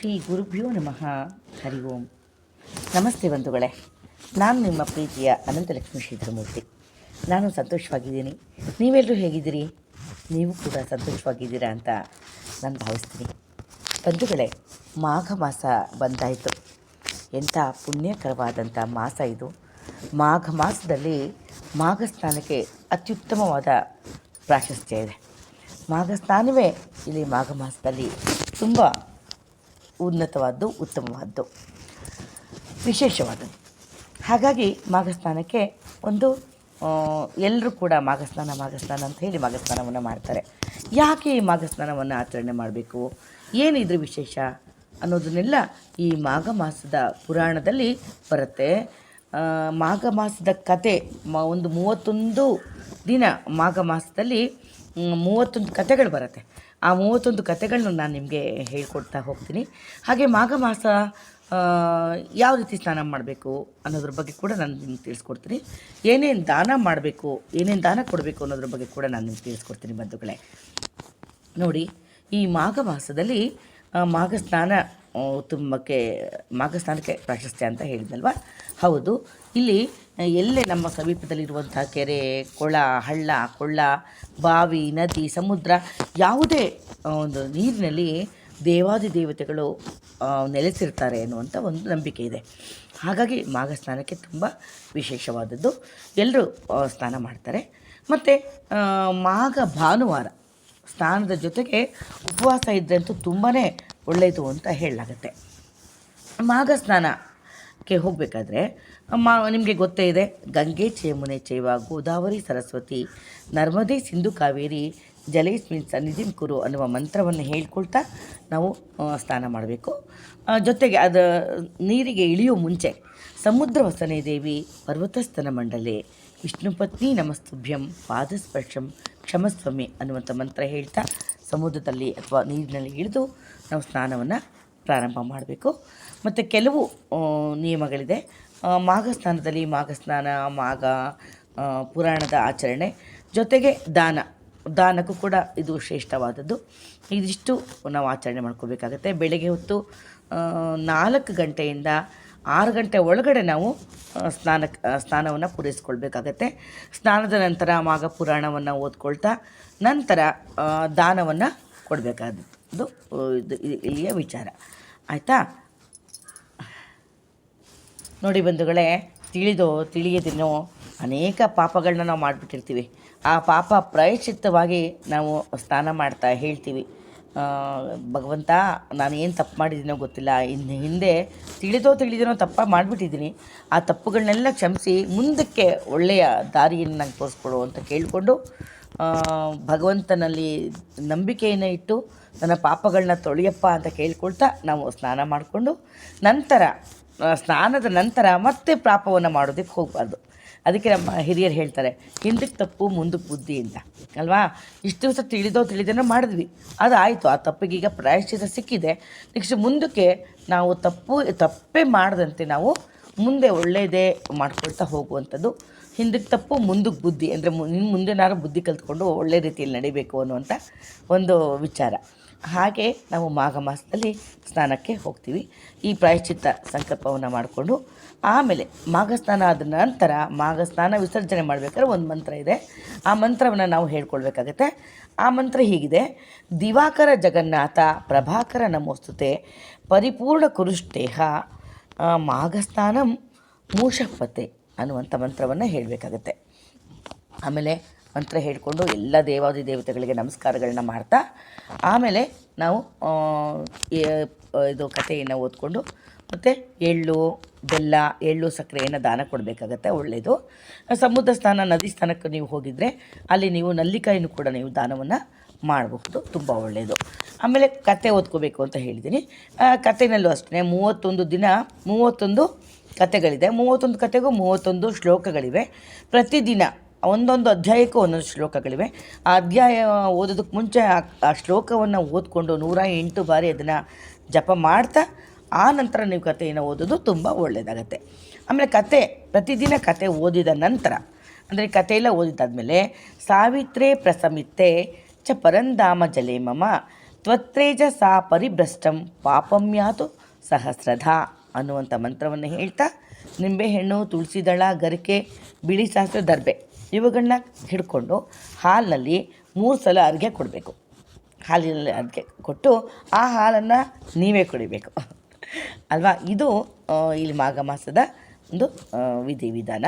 ಶ್ರೀ ಗುರುಭ್ಯೋ ನಮಃ. ಹರಿ ಓಂ. ನಮಸ್ತೆ ಬಂಧುಗಳೇ. ನಾನು ನಿಮ್ಮ ಪ್ರೀತಿಯ ಅನಂತಲಕ್ಷ್ಮಿ ಶ್ರೀಧರಮೂರ್ತಿ. ನಾನು ಸಂತೋಷವಾಗಿದ್ದೀನಿ. ನೀವೆಲ್ಲರೂ ಹೇಗಿದ್ದೀರಿ? ನೀವು ಕೂಡ ಸಂತೋಷವಾಗಿದ್ದೀರಾ ಅಂತ ನಾನು ಭಾವಿಸ್ತೀನಿ. ಬಂಧುಗಳೇ, ಮಾಘ ಮಾಸ ಬಂದಾಯಿತು. ಎಂಥ ಪುಣ್ಯಕರವಾದಂಥ ಮಾಸ ಇದು. ಮಾಘ ಮಾಸದಲ್ಲಿ ಮಾಘ ಸ್ನಾನಕ್ಕೆ ಅತ್ಯುತ್ತಮವಾದ ಪ್ರಾಶಸ್ತ್ಯ ಇದೆ. ಮಾಘ ಸ್ನಾನವೇ ಇಲ್ಲಿ ಮಾಘ ಮಾಸದಲ್ಲಿ ತುಂಬ ಉನ್ನತವಾದ್ದು, ಉತ್ತಮವಾದ್ದು. ವಿಶೇಷವಾದದ್ದು. ಹಾಗಾಗಿ ಮಾಘಸ್ನಾನಕ್ಕೆ ಒಂದು ಎಲ್ಲರೂ ಕೂಡ ಮಾಘಸ್ನಾನ ಮಾಘಸ್ನಾನ ಅಂತ ಹೇಳಿ ಮಾಘಸ್ನಾನವನ್ನು ಮಾಡ್ತಾರೆ. ಯಾಕೆ ಈ ಮಾಘಸ್ನಾನವನ್ನು ಆಚರಣೆ ಮಾಡಬೇಕು? ಏನಿದ್ರ ವಿಶೇಷ ಅನ್ನೋದನ್ನೆಲ್ಲ ಈ ಮಾಘ ಮಾಸದ ಪುರಾಣದಲ್ಲಿ ಬರುತ್ತೆ. ಮಾಘ ಮಾಸದ ಕತೆ ಒಂದು ಮೂವತ್ತೊಂದು ದಿನ ಮಾಘ ಮಾಸದಲ್ಲಿ ಮೂವತ್ತೊಂದು ಕತೆಗಳು ಬರುತ್ತೆ. ಆ ಮೂವತ್ತೊಂದು ಕತೆಗಳನ್ನ ನಾನು ನಿಮಗೆ ಹೇಳ್ಕೊಡ್ತಾ ಹೋಗ್ತೀನಿ. ಹಾಗೆ ಮಾಘ ಮಾಸ ಯಾವ ರೀತಿ ಸ್ನಾನ ಮಾಡಬೇಕು ಅನ್ನೋದ್ರ ಬಗ್ಗೆ ಕೂಡ ನಾನು ನಿಮ್ಗೆ ತಿಳಿಸ್ಕೊಡ್ತೀನಿ. ಏನೇನು ದಾನ ಮಾಡಬೇಕು, ಏನೇನು ದಾನ ಕೊಡಬೇಕು ಅನ್ನೋದ್ರ ಬಗ್ಗೆ ಕೂಡ ನಾನು ನಿಮ್ಗೆ ತಿಳಿಸ್ಕೊಡ್ತೀನಿ ಬಂಧುಗಳೇ. ನೋಡಿ, ಈ ಮಾಘ ಮಾಸದಲ್ಲಿ ಮಾಘ ಸ್ನಾನ ತುಂಬಕ್ಕೆ ಮಾಘ ಸ್ನಾನಕ್ಕೆ ಪ್ರಾಶಸ್ತ್ಯ ಅಂತ ಹೇಳಿದ್ನಲ್ವ? ಹೌದು. ಇಲ್ಲಿ ಎಲ್ಲೇ ನಮ್ಮ ಸಮೀಪದಲ್ಲಿರುವಂಥ ಕೆರೆ, ಕೊಳ, ಹಳ್ಳ, ಕೊಳ್ಳ, ಬಾವಿ, ನದಿ, ಸಮುದ್ರ, ಯಾವುದೇ ಒಂದು ನೀರಿನಲ್ಲಿ ದೇವಾದಿ ದೇವತೆಗಳು ನೆಲೆಸಿರ್ತಾರೆ ಅನ್ನುವಂಥ ಒಂದು ನಂಬಿಕೆ ಇದೆ. ಹಾಗಾಗಿ ಮಾಘ ಸ್ನಾನಕ್ಕೆ ತುಂಬ ವಿಶೇಷವಾದದ್ದು. ಎಲ್ಲರೂ ಸ್ನಾನ ಮಾಡ್ತಾರೆ. ಮತ್ತು ಮಾಘ ಭಾನುವಾರ ಸ್ನಾನದ ಜೊತೆಗೆ ಉಪವಾಸ ಇದ್ದಂತೂ ತುಂಬಾ ಒಳ್ಳೆಯದು ಅಂತ ಹೇಳಲಾಗತ್ತೆ. ಮಾಘ ಸ್ನಾನಕ್ಕೆ ಹೋಗಬೇಕಾದ್ರೆ ಮಾ ನಿಮಗೆ ಗೊತ್ತೇ ಇದೆ, ಗಂಗೆ ಚೇಮುನೆ ಚೈವ, ಗೋದಾವರಿ ಸರಸ್ವತಿ, ನರ್ಮದೆ ಸಿಂಧು ಕಾವೇರಿ ಜಲೇಸ್ಮಿನ್ ಸನ್ನಿಧಿಂ ಕುರು ಅನ್ನುವ ಮಂತ್ರವನ್ನು ಹೇಳ್ಕೊಳ್ತಾ ನಾವು ಸ್ನಾನ ಮಾಡಬೇಕು. ಜೊತೆಗೆ ಅದು ನೀರಿಗೆ ಇಳಿಯೋ ಮುಂಚೆ ಸಮುದ್ರ ವಸನೆ ದೇವಿ ಪರ್ವತಸ್ಥನ ಮಂಡಲೆ ವಿಷ್ಣುಪತ್ನಿ ನಮಸ್ತುಭ್ಯಂ ಪಾದಸ್ಪರ್ಶಂ ಕ್ಷಮಸ್ವಮಿ ಅನ್ನುವಂಥ ಮಂತ್ರ ಹೇಳ್ತಾ ಸಮುದ್ರದಲ್ಲಿ ಅಥವಾ ನೀರಿನಲ್ಲಿ ಇಳಿದು ನಾವು ಸ್ನಾನವನ್ನು ಪ್ರಾರಂಭ ಮಾಡಬೇಕು. ಮತ್ತು ಕೆಲವು ನಿಯಮಗಳಿದೆ. ಮಾಘ ಸ್ನಾನದಲ್ಲಿ ಮಾಘ ಸ್ನಾನ, ಮಾಘ ಪುರಾಣದ ಆಚರಣೆ ಜೊತೆಗೆ ದಾನ. ದಾನಕ್ಕೂ ಕೂಡ ಇದು ಶ್ರೇಷ್ಠವಾದದ್ದು. ಇದಿಷ್ಟು ನಾವು ಆಚರಣೆ ಮಾಡ್ಕೋಬೇಕಾಗತ್ತೆ. ಬೆಳಗ್ಗೆ ಹೊತ್ತು ನಾಲ್ಕು ಗಂಟೆಯಿಂದ ಆರು ಗಂಟೆ ಒಳಗಡೆ ನಾವು ಸ್ನಾನ ಸ್ನಾನವನ್ನು ಪೂರೈಸ್ಕೊಳ್ಬೇಕಾಗತ್ತೆ. ಸ್ನಾನದ ನಂತರ ಮಾಘ ಪುರಾಣವನ್ನು ಓದ್ಕೊಳ್ತಾ ನಂತರ ದಾನವನ್ನು ಕೊಡಬೇಕಾದದ್ದು. ಇದು ಇಲ್ಲಿಯ ವಿಚಾರ. ಆಯಿತಾ? ನೋಡಿ ಬಂಧುಗಳೇ, ತಿಳಿದೋ, ತಿಳಿಯದೇನೋ ಅನೇಕ ಪಾಪಗಳನ್ನ ನಾವು ಮಾಡಿಬಿಟ್ಟಿರ್ತೀವಿ. ಆ ಪಾಪ ಪ್ರಾಯಶ್ಚಿತ್ತವಾಗಿ ನಾವು ಸ್ನಾನ ಮಾಡ್ತಾ ಹೇಳ್ತೀವಿ. ಭಗವಂತ, ನಾನು ಏನು ತಪ್ಪು ಮಾಡಿದ್ದೀನೋ ಗೊತ್ತಿಲ್ಲ. ಇನ್ನು ಹಿಂದೆ ತಿಳಿದೋ ತಿಳಿದೇನೋ ತಪ್ಪ ಮಾಡಿಬಿಟ್ಟಿದ್ದೀನಿ. ಆ ತಪ್ಪುಗಳನ್ನೆಲ್ಲ ಕ್ಷಮಿಸಿ ಮುಂದಕ್ಕೆ ಒಳ್ಳೆಯ ದಾರಿಯನ್ನು ನಂಗೆ ತೋರಿಸ್ಕೊಡು ಅಂತ ಕೇಳಿಕೊಂಡು ಭಗವಂತನಲ್ಲಿ ನಂಬಿಕೆಯನ್ನು ಇಟ್ಟು ನನ್ನ ಪಾಪಗಳನ್ನ ತೊಳೆಯಪ್ಪ ಅಂತ ಕೇಳ್ಕೊಳ್ತಾ ನಾವು ಸ್ನಾನ ಮಾಡಿಕೊಂಡು, ನಂತರ ಸ್ನಾನದ ನಂತರ ಮತ್ತೆ ಪಾಪವನ್ನು ಮಾಡೋದಕ್ಕೆ ಹೋಗಬಾರ್ದು. ಅದಕ್ಕೆ ನಮ್ಮ ಹಿರಿಯರು ಹೇಳ್ತಾರೆ, ಹಿಂದಕ್ಕೆ ತಪ್ಪು, ಮುಂದಕ್ಕೆ ಬುದ್ಧಿ ಅಂತ. ಅಲ್ವಾ? ಇಷ್ಟು ದಿವಸ ತಿಳಿದೋ ತಿಳಿದೇನೋ ಮಾಡಿದ್ವಿ. ಅದು ಆಯಿತು. ಆ ತಪ್ಪಿಗೀಗ ಪ್ರಾಯಶ್ಚಿತ ಸಿಕ್ಕಿದೆ. ನೆಕ್ಸ್ಟ್ ಮುಂದಕ್ಕೆ ನಾವು ತಪ್ಪು, ತಪ್ಪೇ ಮಾಡದಂತೆ ನಾವು ಮುಂದೆ ಒಳ್ಳೆಯದೇ ಮಾಡ್ಕೊಳ್ತಾ ಹೋಗುವಂಥದ್ದು. ಹಿಂದಕ್ಕೆ ತಪ್ಪು, ಮುಂದಕ್ಕೆ ಬುದ್ಧಿ. ಅಂದರೆ ಇನ್ನು ಮುಂದೆನಾರು ಬುದ್ಧಿ ಕಲ್ತ್ಕೊಂಡು ಒಳ್ಳೆ ರೀತಿಯಲ್ಲಿ ನಡಿಬೇಕು ಅನ್ನುವಂಥ ಒಂದು ವಿಚಾರ. ಹಾಗೆ ನಾವು ಮಾಘ ಮಾಸದಲ್ಲಿ ಸ್ನಾನಕ್ಕೆ ಹೋಗ್ತೀವಿ. ಈ ಪ್ರಾಯಶ್ಚಿತ್ತ ಸಂಕಲ್ಪವನ್ನು ಮಾಡಿಕೊಂಡು ಆಮೇಲೆ ಮಾಘ ಸ್ನಾನ ಆದ ನಂತರ ಮಾಘ ಸ್ನಾನ ವಿಸರ್ಜನೆ ಮಾಡಬೇಕಾದ್ರೆ ಒಂದು ಮಂತ್ರ ಇದೆ. ಆ ಮಂತ್ರವನ್ನು ನಾವು ಹೇಳ್ಕೊಳ್ಬೇಕಾಗತ್ತೆ. ಆ ಮಂತ್ರ ಹೀಗಿದೆ. ದಿವಾಕರ ಜಗನ್ನಾಥ ಪ್ರಭಾಕರ ನಮೋಸ್ತುತೆ ಪರಿಪೂರ್ಣ ಕುರುಷ್ಟೇಹ ಮಾಘ ಸ್ನಾನಂ ಮೂಷಪತೆ ಅನ್ನುವಂಥ ಮಂತ್ರವನ್ನು ಹೇಳಬೇಕಾಗತ್ತೆ. ಆಮೇಲೆ ಮಂತ್ರ ಹೇಳಿಕೊಂಡು ಎಲ್ಲ ದೇವಾದಿ ದೇವತೆಗಳಿಗೆ ನಮಸ್ಕಾರಗಳನ್ನ ಮಾಡ್ತಾ, ಆಮೇಲೆ ನಾವು ಇದು ಕಥೆಯನ್ನು ಓದ್ಕೊಂಡು ಮತ್ತು ಎಳ್ಳು, ಬೆಲ್ಲ, ಎಳ್ಳು ಸಕ್ಕರೆಯನ್ನು ದಾನ ಕೊಡಬೇಕಾಗತ್ತೆ ಒಳ್ಳೆಯದು ಸಮುದ್ರ ಸ್ನಾನ, ನದಿ ಸ್ಥಾನಕ್ಕೆ ನೀವು ಹೋಗಿದರೆ ಅಲ್ಲಿ ನೀವು ನಲ್ಲಿಕಾಯಿನೂ ಕೂಡ ನೀವು ದಾನವನ್ನು ಮಾಡಬಹುದು, ತುಂಬ ಒಳ್ಳೆಯದು ಆಮೇಲೆ ಕತೆ ಓದ್ಕೋಬೇಕು ಅಂತ ಹೇಳಿದ್ದೀನಿ ಕತೆಯಲ್ಲೂ ಅಷ್ಟೇ, ಮೂವತ್ತೊಂದು ದಿನ, ಮೂವತ್ತೊಂದು ಕತೆಗಳಿದೆ ಮೂವತ್ತೊಂದು ಕತೆಗೂ ಮೂವತ್ತೊಂದು ಶ್ಲೋಕಗಳಿವೆ. ಪ್ರತಿದಿನ ಒಂದೊಂದು ಅಧ್ಯಾಯಕ್ಕೂ ಒಂದೊಂದು ಶ್ಲೋಕಗಳಿವೆ. ಆ ಅಧ್ಯಾಯ ಓದೋದಕ್ಕೆ ಮುಂಚೆ ಆ- ಶ್ಲೋಕವನ್ನು ಓದಿಕೊಂಡು ನೂರ ಎಂಟು ಬಾರಿ ಅದನ್ನು ಜಪ ಮಾಡ್ತಾ, ಆ ನಂತರ ನೀವು ಕಥೆಯನ್ನು ಓದೋದು ತುಂಬ ಒಳ್ಳೆಯದಾಗತ್ತೆ ಆಮೇಲೆ ಕತೆ ಪ್ರತಿದಿನ ಕತೆ ಓದಿದ ನಂತರ, ಅಂದರೆ ಕಥೆಯೆಲ್ಲ ಓದಿದ್ದಾದಮೇಲೆ, ಸಾವಿತ್ರೇ ಪ್ರಸಮಿತ್ತೆ ಚ ಪರಂಧಾಮ ಜಲೇ ಮಮ, ತ್ವತ್ರೇಜ ಸಾ ಪರಿಭ್ರಷ್ಟಂ ಪಾಪಮ್ಯಾತು ಸಹಸ್ರಧ ಅನ್ನುವಂಥ ಮಂತ್ರವನ್ನು ಹೇಳ್ತಾ, ನಿಂಬೆಹಣ್ಣು, ತುಳಸಿದಳ, ಗರಿಕೆ, ಬಿಳಿ ಶಾಸ್ತ್ರ ದರ್ಬೆ. ಇವುಗಳನ್ನ ಹಿಡ್ಕೊಂಡು ಹಾಲಿನಲ್ಲಿ ಮೂರು ಸಲ ಅರ್ಗೆ ಕೊಡಬೇಕು. ಹಾಲಿನಲ್ಲಿ ಅರ್ಗೆ ಕೊಟ್ಟು ಆ ಹಾಲನ್ನು ನೀವೇ ಕುಡಿಬೇಕು. ಅಲ್ವಾ? ಇದು ಇಲ್ಲಿ ಮಾಘ ಮಾಸದ ಒಂದು ವಿಧಿ ವಿಧಾನ.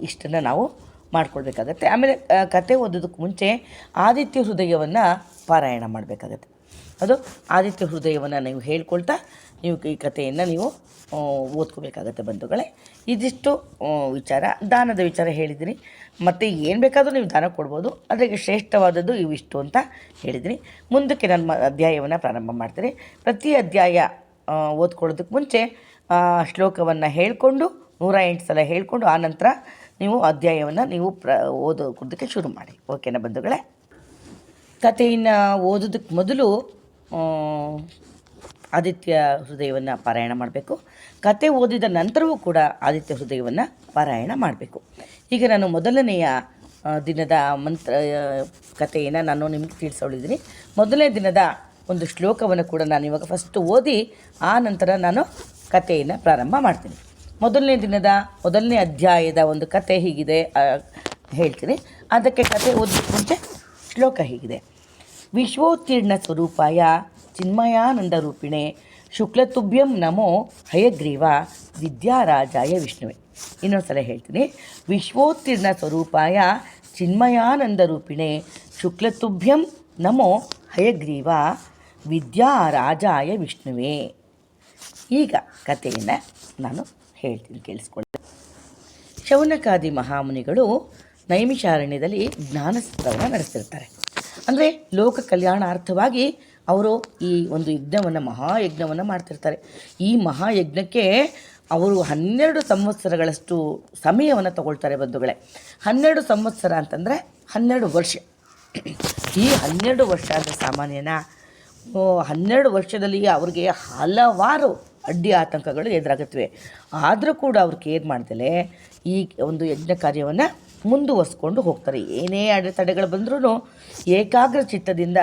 ಇಷ್ಟನ್ನು ನಾವು ಮಾಡ್ಕೊಳ್ಬೇಕಾಗತ್ತೆ ಆಮೇಲೆ ಕತೆ ಓದೋದಕ್ಕೆ ಮುಂಚೆ ಆದಿತ್ಯ ಹೃದಯವನ್ನು ಪಾರಾಯಣ ಮಾಡಬೇಕಾಗತ್ತೆ. ಅದು ಆದಿತ್ಯ ಹೃದಯವನ್ನು ನೀವು ಹೇಳ್ಕೊಳ್ತಾ ನೀವು ಈ ಕಥೆಯನ್ನು ನೀವು ಓದ್ಕೋಬೇಕಾಗತ್ತೆ ಬಂಧುಗಳೇ. ಇದಿಷ್ಟು ವಿಚಾರ. ದಾನದ ವಿಚಾರ ಹೇಳಿದ್ದೀನಿ ಮತ್ತು ಏನು ಬೇಕಾದರೂ ನೀವು ದಾನ ಕೊಡ್ಬೋದು. ಅದಕ್ಕೆ ಶ್ರೇಷ್ಠವಾದದ್ದು ಇವಿಷ್ಟು ಅಂತ ಹೇಳಿದ್ದೀನಿ ಮುಂದಕ್ಕೆ ನಾನು ಮ- ಅಧ್ಯಾಯವನ್ನು ಪ್ರಾರಂಭ ಮಾಡ್ತೀನಿ. ಪ್ರತಿ ಅಧ್ಯಾಯ ಓದ್ಕೊಳ್ಳೋದಕ್ಕೆ ಮುಂಚೆ ಶ್ಲೋಕವನ್ನು ಹೇಳಿಕೊಂಡು, ನೂರ ಎಂಟು ಸಲ ಹೇಳಿಕೊಂಡು ಆನಂತರ ನೀವು ಅಧ್ಯಾಯವನ್ನು ನೀವು ಪ್ರ, ಓದೋದಕ್ಕೆ ಶುರು ಮಾಡಿ. ಓಕೆನಾ ಬಂಧುಗಳೇ? ಕಥೆಯನ್ನು ಓದೋದಕ್ಕೆ ಮೊದಲು ಆದಿತ್ಯ ಹೃದಯವನ್ನು ಪಾರಾಯಣ ಮಾಡಬೇಕು. ಕತೆ ಓದಿದ ನಂತರವೂ ಕೂಡ ಆದಿತ್ಯ ಹೃದಯವನ್ನು ಪಾರಾಯಣ ಮಾಡಬೇಕು. ಈಗ ನಾನು ಮೊದಲನೆಯ ದಿನದ ಮಂತ್ರ ಕಥೆಯನ್ನು ನಾನು ನಿಮಗೆ ತಿಳಿಸೋಳಿದ್ದೀನಿ. ಮೊದಲನೇ ದಿನದ ಒಂದು ಶ್ಲೋಕವನ್ನು ಕೂಡ ನಾನು ಇವಾಗ ಫಸ್ಟ್ ಓದಿ, ಆ ನಂತರ ನಾನು ಕಥೆಯನ್ನು ಪ್ರಾರಂಭ ಮಾಡ್ತೀನಿ. ಮೊದಲನೇ ದಿನದ ಮೊದಲನೇ ಅಧ್ಯಾಯದ ಒಂದು ಕತೆ ಹೀಗಿದೆ ಹೇಳ್ತೀನಿ. ಅದಕ್ಕೆ ಕತೆ ಓದಿದ ಮುಂಚೆ ಶ್ಲೋಕ ಹೀಗಿದೆ. ವಿಶ್ವೋತ್ತೀರ್ಣ ಸ್ವರೂಪಾಯ ಚಿನ್ಮಯಾನಂದ ರೂಪಿಣೆ ಶುಕ್ಲತುಭ್ಯಂ ನಮೋ ಹಯಗ್ರೀವ ವಿದ್ಯಾರಾಜಾಯ ವಿಷ್ಣುವೆ. ಇನ್ನೊಂದು ಸಲ ಹೇಳ್ತೀನಿ. ವಿಶ್ವೋತ್ತೀರ್ಣ ಸ್ವರೂಪಾಯ ಚಿನ್ಮಯಾನಂದ ರೂಪಿಣೆ ಶುಕ್ಲತುಭ್ಯಂ ನಮೋ ಹಯಗ್ರೀವ ವಿದ್ಯಾರಾಜಾಯ ವಿಷ್ಣುವೇ. ಈಗ ಕಥೆಯನ್ನು ನಾನು ಹೇಳ್ತೀನಿ, ಕೇಳಿಸ್ಕೊಳ್ಳಿ. ಶೌನಕಾದಿ ಮಹಾಮುನಿಗಳು ನೈಮಿಷಾರಣ್ಯದಲ್ಲಿ ಜ್ಞಾನಸತ್ರವನ್ನು ನಡೆಸ್ತಿರ್ತಾರೆ. ಅಂದರೆ ಲೋಕ ಕಲ್ಯಾಣಾರ್ಥವಾಗಿ ಅವರು ಈ ಒಂದು ಯಜ್ಞವನ್ನು, ಮಹಾಯಜ್ಞವನ್ನು ಮಾಡ್ತಿರ್ತಾರೆ. ಈ ಮಹಾಯಜ್ಞಕ್ಕೆ ಅವರು ಹನ್ನೆರಡು ಸಂವತ್ಸರಗಳಷ್ಟು ಸಮಯವನ್ನು ತಗೊಳ್ತಾರೆ ಬಂಧುಗಳೇ. ಹನ್ನೆರಡು ಸಂವತ್ಸರ ಅಂತಂದರೆ ಹನ್ನೆರಡು ವರ್ಷ. ಈ ಹನ್ನೆರಡು ವರ್ಷ ಅಂದರೆ ಸಾಮಾನ್ಯನ ಹನ್ನೆರಡು ವರ್ಷದಲ್ಲಿ ಅವ್ರಿಗೆ ಹಲವಾರು ಅಡ್ಡಿ ಆತಂಕಗಳು ಎದುರಾಗುತ್ತವೆ. ಆದರೂ ಕೂಡ ಅವ್ರು ಕೇರ್ ಮಾಡ್ದಲೇ ಈ ಒಂದು ಯಜ್ಞ ಕಾರ್ಯವನ್ನು ಮುಂದುವರಿಸ್ಕೊಂಡು ಹೋಗ್ತಾರೆ. ಏನೇ ಅಡೆತಡೆಗಳು ಬಂದ್ರೂ ಏಕಾಗ್ರ ಚಿತ್ತದಿಂದ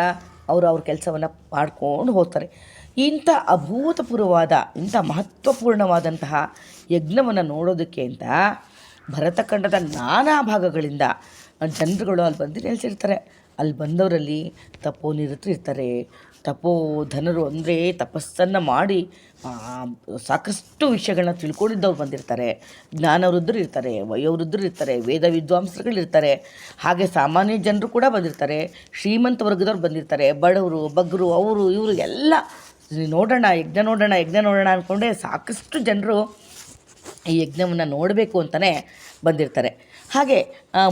ಅವರು ಅವ್ರ ಕೆಲಸವನ್ನು ಮಾಡ್ಕೊಂಡು ಹೋಗ್ತಾರೆ. ಇಂಥ ಅಭೂತಪೂರ್ವವಾದ, ಇಂಥ ಮಹತ್ವಪೂರ್ಣವಾದಂತಹ ಯಜ್ಞವನ್ನು ನೋಡೋದಕ್ಕೆ ಅಂತ ಭರತಖಂಡದ ನಾನಾ ಭಾಗಗಳಿಂದ ಜನರುಗಳು ಅಲ್ಲಿ ಬಂದು ನೆಲೆಸಿರ್ತಾರೆ. ಅಲ್ಲಿ ಬಂದವರಲ್ಲಿ ತಪೋನಿರತರು ಇರ್ತಾರೆ. ತಪೋಧನರು ಅಂದರೆ ತಪಸ್ಸನ್ನು ಮಾಡಿ ಸಾಕಷ್ಟು ವಿಷಯಗಳನ್ನ ತಿಳ್ಕೊಂಡಿದ್ದವ್ರು ಬಂದಿರ್ತಾರೆ. ಜ್ಞಾನವೃದ್ಧರು ಇರ್ತಾರೆ, ವಯೋವೃದ್ಧರು ಇರ್ತಾರೆ, ವೇದ ವಿದ್ವಾಂಸರುಗಳಿರ್ತಾರೆ ಹಾಗೆ ಸಾಮಾನ್ಯ ಜನರು ಕೂಡ ಬಂದಿರ್ತಾರೆ. ಶ್ರೀಮಂತ ವರ್ಗದವ್ರು ಬಂದಿರ್ತಾರೆ. ಬಡವರು, ಬಗ್ಗರು, ಅವರು, ಇವರು ಎಲ್ಲ ನೋಡೋಣ, ಯಜ್ಞ ನೋಡೋಣ ಯಜ್ಞ ನೋಡೋಣ ಅಂದ್ಕೊಂಡೆ ಸಾಕಷ್ಟು ಜನರು ಈ ಯಜ್ಞವನ್ನು ನೋಡಬೇಕು ಅಂತಲೇ ಬಂದಿರ್ತಾರೆ. ಹಾಗೆ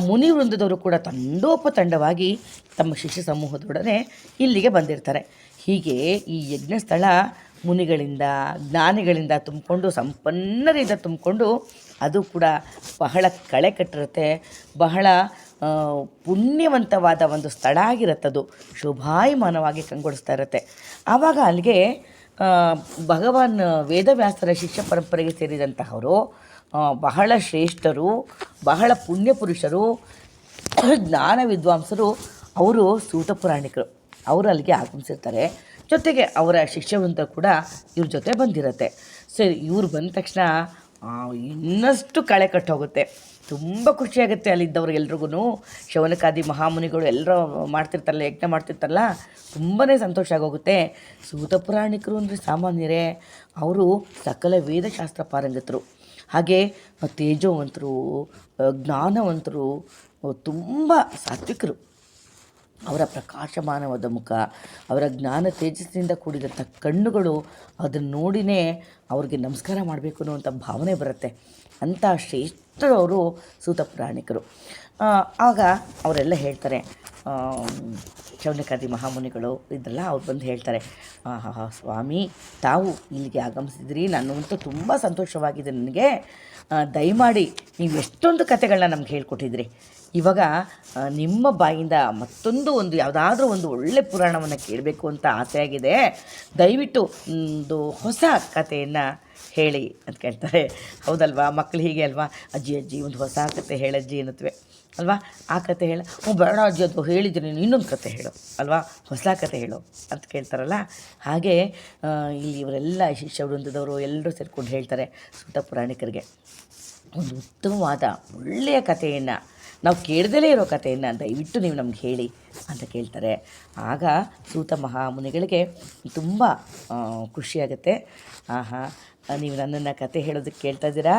ಮುನಿ ವೃಂದದವರು ಕೂಡ ತಂಡೋಪತಂಡವಾಗಿ ತಮ್ಮ ಶಿಷ್ಯ ಸಮೂಹದೊಡನೆ ಇಲ್ಲಿಗೆ ಬಂದಿರ್ತಾರೆ. ಹೀಗೆ ಈ ಯಜ್ಞ ಸ್ಥಳ ಮುನಿಗಳಿಂದ, ಜ್ಞಾನಿಗಳಿಂದ ತುಂಬಿಕೊಂಡು, ಸಂಪನ್ನರಿಂದ ತುಂಬಿಕೊಂಡು ಅದು ಕೂಡ ಬಹಳ ಕಳೆ ಕಟ್ಟಿರುತ್ತೆ. ಬಹಳ ಪುಣ್ಯವಂತವಾದ ಒಂದು ಸ್ಥಳ ಆಗಿರುತ್ತದು. ಶೋಭಾಯಮಾನವಾಗಿ ಕಂಗೊಳಿಸ್ತಾ ಇರುತ್ತೆ. ಆವಾಗ ಅಲ್ಲಿಗೆ ಭಗವಾನ್ ವೇದವ್ಯಾಸರ ಶಿಷ್ಯ ಪರಂಪರೆಗೆ ಸೇರಿದಂತಹವರು ಬಹಳ ಶ್ರೇಷ್ಠರು, ಬಹಳ ಪುಣ್ಯ ಪುರುಷರು, ಜ್ಞಾನ ವಿದ್ವಾಂಸರು, ಅವರು ಸೂತ ಪುರಾಣಿಕರು. ಅವರು ಅಲ್ಲಿಗೆ ಆಗಮಿಸಿರ್ತಾರೆ. ಜೊತೆಗೆ ಅವರ ಶಿಷ್ಯವೃಂದ ಕೂಡ ಇವ್ರ ಜೊತೆ ಬಂದಿರತ್ತೆ. ಸೊ ಇವ್ರು ಬಂದ ತಕ್ಷಣ ಇನ್ನಷ್ಟು ಕಳೆ ಕಟ್ಟೋಗುತ್ತೆ. ತುಂಬ ಖುಷಿಯಾಗುತ್ತೆ ಅಲ್ಲಿದ್ದವ್ರಿಗೆಲ್ರಿಗೂ ಶವನಕಾದಿ ಮಹಾಮುನಿಗಳು ಎಲ್ಲರೂ ಮಾಡ್ತಿರ್ತಾರಲ್ಲ, ಯಜ್ಞ ಮಾಡ್ತಿರ್ತಾರಲ್ಲ ತುಂಬಾ ಸಂತೋಷ ಆಗೋಗುತ್ತೆ. ಸೂತ ಪುರಾಣಿಕರು ಅಂದರೆ ಸಾಮಾನ್ಯರೇ, ಅವರು ಸಕಲ ವೇದಶಾಸ್ತ್ರ ಪಾರಂಗತರು. ಹಾಗೆ ತೇಜೋವಂತರು ಜ್ಞಾನವಂತರು ತುಂಬ ಸಾತ್ವಿಕರು. ಅವರ ಪ್ರಕಾಶಮಾನವಾದ ಮುಖ, ಅವರ ಜ್ಞಾನ ತೇಜಸ್ಸಿನಿಂದ ಕೂಡಿದಂಥ ಕಣ್ಣುಗಳು ಅದನ್ನು ನೋಡಿನೇ ಅವ್ರಿಗೆ ನಮಸ್ಕಾರ ಮಾಡಬೇಕು ಅನ್ನುವಂಥ ಭಾವನೆ ಬರುತ್ತೆ. ಅಂಥ ಶ್ರೇಷ್ಠರವರು ಸೂತ ಪ್ರಾಣಿಕರು. ಆಗ ಅವರೆಲ್ಲ ಹೇಳ್ತಾರೆ ಆ, ಶೌನಕಾದಿ ಮಹಾಮುನಿಗಳು ಇದೆಲ್ಲ ಅವ್ರು ಬಂದು ಹೇಳ್ತಾರೆ ಸ್ವಾಮಿ ತಾವು ಇಲ್ಲಿಗೆ ಆಗಮಿಸಿದ್ರಿ. ನನಗಂತೂ ತುಂಬ ಸಂತೋಷವಾಗಿದೆ. ನನಗೆ ದಯಮಾಡಿ ನೀವು ಎಷ್ಟೊಂದು ಕತೆಗಳನ್ನ ನಮ್ಗೆ ಹೇಳ್ಕೊಟ್ಟಿದ್ರಿ. ಇವಾಗ ನಿಮ್ಮ ಬಾಯಿಂದ ಮತ್ತೊಂದು ಒಂದು ಯಾವುದಾದ್ರೂ ಒಂದು ಒಳ್ಳೆ ಪುರಾಣವನ್ನು ಕೇಳಬೇಕು ಅಂತ ಆಸೆ ಆಗಿದೆ. ದಯವಿಟ್ಟು ಒಂದು ಹೊಸ ಕಥೆಯನ್ನು ಹೇಳಿ ಅಂತ ಕೇಳ್ತಾರೆ. ಹೌದಲ್ವಾ? ಮಕ್ಕಳು ಹೀಗೆ ಅಲ್ವಾ? ಅಜ್ಜಿ ಅಜ್ಜಿ ಒಂದು ಹೊಸ ಕತೆ ಹೇಳಜ್ಜಿ ಅನ್ನತ್ವೆ ಅಲ್ವಾ? ಆ ಕತೆ ಹೇಳ, ಹ್ಞೂ, ಬೇಡ ಅಜ್ಜಿ, ಅದು ಹೇಳಿದ್ರೆ ನೀನು ಇನ್ನೊಂದು ಕತೆ ಹೇಳು, ಅಲ್ವಾ? ಹೊಸ ಕತೆ ಹೇಳು ಅಂತ ಕೇಳ್ತಾರಲ್ಲ? ಹಾಗೆ ಇಲ್ಲಿ ಇವರೆಲ್ಲ ಶಿಷ್ಯ ವೃಂದದವರು ಎಲ್ಲರೂ ಸೇರ್ಕೊಂಡು ಹೇಳ್ತಾರೆ ಸೂತ ಪುರಾಣಿಕರಿಗೆ. ಒಂದು ಉತ್ತಮವಾದ ಒಳ್ಳೆಯ ಕಥೆಯನ್ನು, ನಾವು ಕೇಳ್ದಲೇ ಇರೋ ಕಥೆಯನ್ನು ದಯವಿಟ್ಟು ನೀವು ನಮ್ಗೆ ಹೇಳಿ ಅಂತ ಕೇಳ್ತಾರೆ. ಆಗ ಸೂತ ಮಹಾಮುನಿಗಳಿಗೆ ತುಂಬ ಖುಷಿಯಾಗುತ್ತೆ. ಆಹಾ, ನೀವು ನನ್ನನ್ನು ಕತೆ ಹೇಳೋದಕ್ಕೆ ಕೇಳ್ತಾ ಇದ್ದೀರಾ?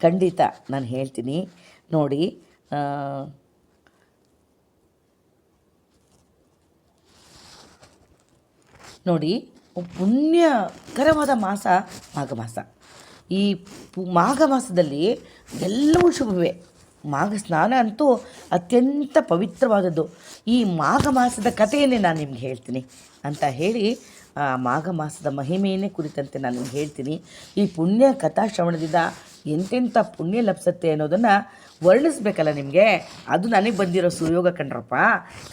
ಖಂಡಿತ, ನಾನು ಹೇಳ್ತೀನಿ. ನೋಡಿ ನೋಡಿ, ಪುಣ್ಯಕರವಾದ ಮಾಸ ಮಾಘ ಮಾಸ ಈ ಮಾಘ ಮಾಸದಲ್ಲಿ ಎಲ್ಲವೂ ಶುಭವೇ. ಮಾಘ ಸ್ನಾನ ಅಂತೂ ಅತ್ಯಂತ ಪವಿತ್ರವಾದದ್ದು. ಈ ಮಾಘ ಮಾಸದ ಕಥೆಯನ್ನೇ ನಾನು ನಿಮ್ಗೆ ಹೇಳ್ತೀನಿ ಅಂತ ಹೇಳಿ ಮಾಘ ಮಾಸದ ಮಹಿಮೆಯನ್ನೇ ಕುರಿತಂತೆ ನಾನು ನಿಮ್ಗೆ ಹೇಳ್ತೀನಿ. ಈ ಪುಣ್ಯ ಕಥಾ ಶ್ರವಣದಿಂದ ಎಂತೆಂಥ ಪುಣ್ಯ ಲಭಿಸುತ್ತೆ ಅನ್ನೋದನ್ನು ವರ್ಣಿಸ್ಬೇಕಲ್ಲ ನಿಮಗೆ? ಅದು ನನಗೆ ಬಂದಿರೋ ಸುಯೋಗ ಕಣ್ರಪ್ಪ.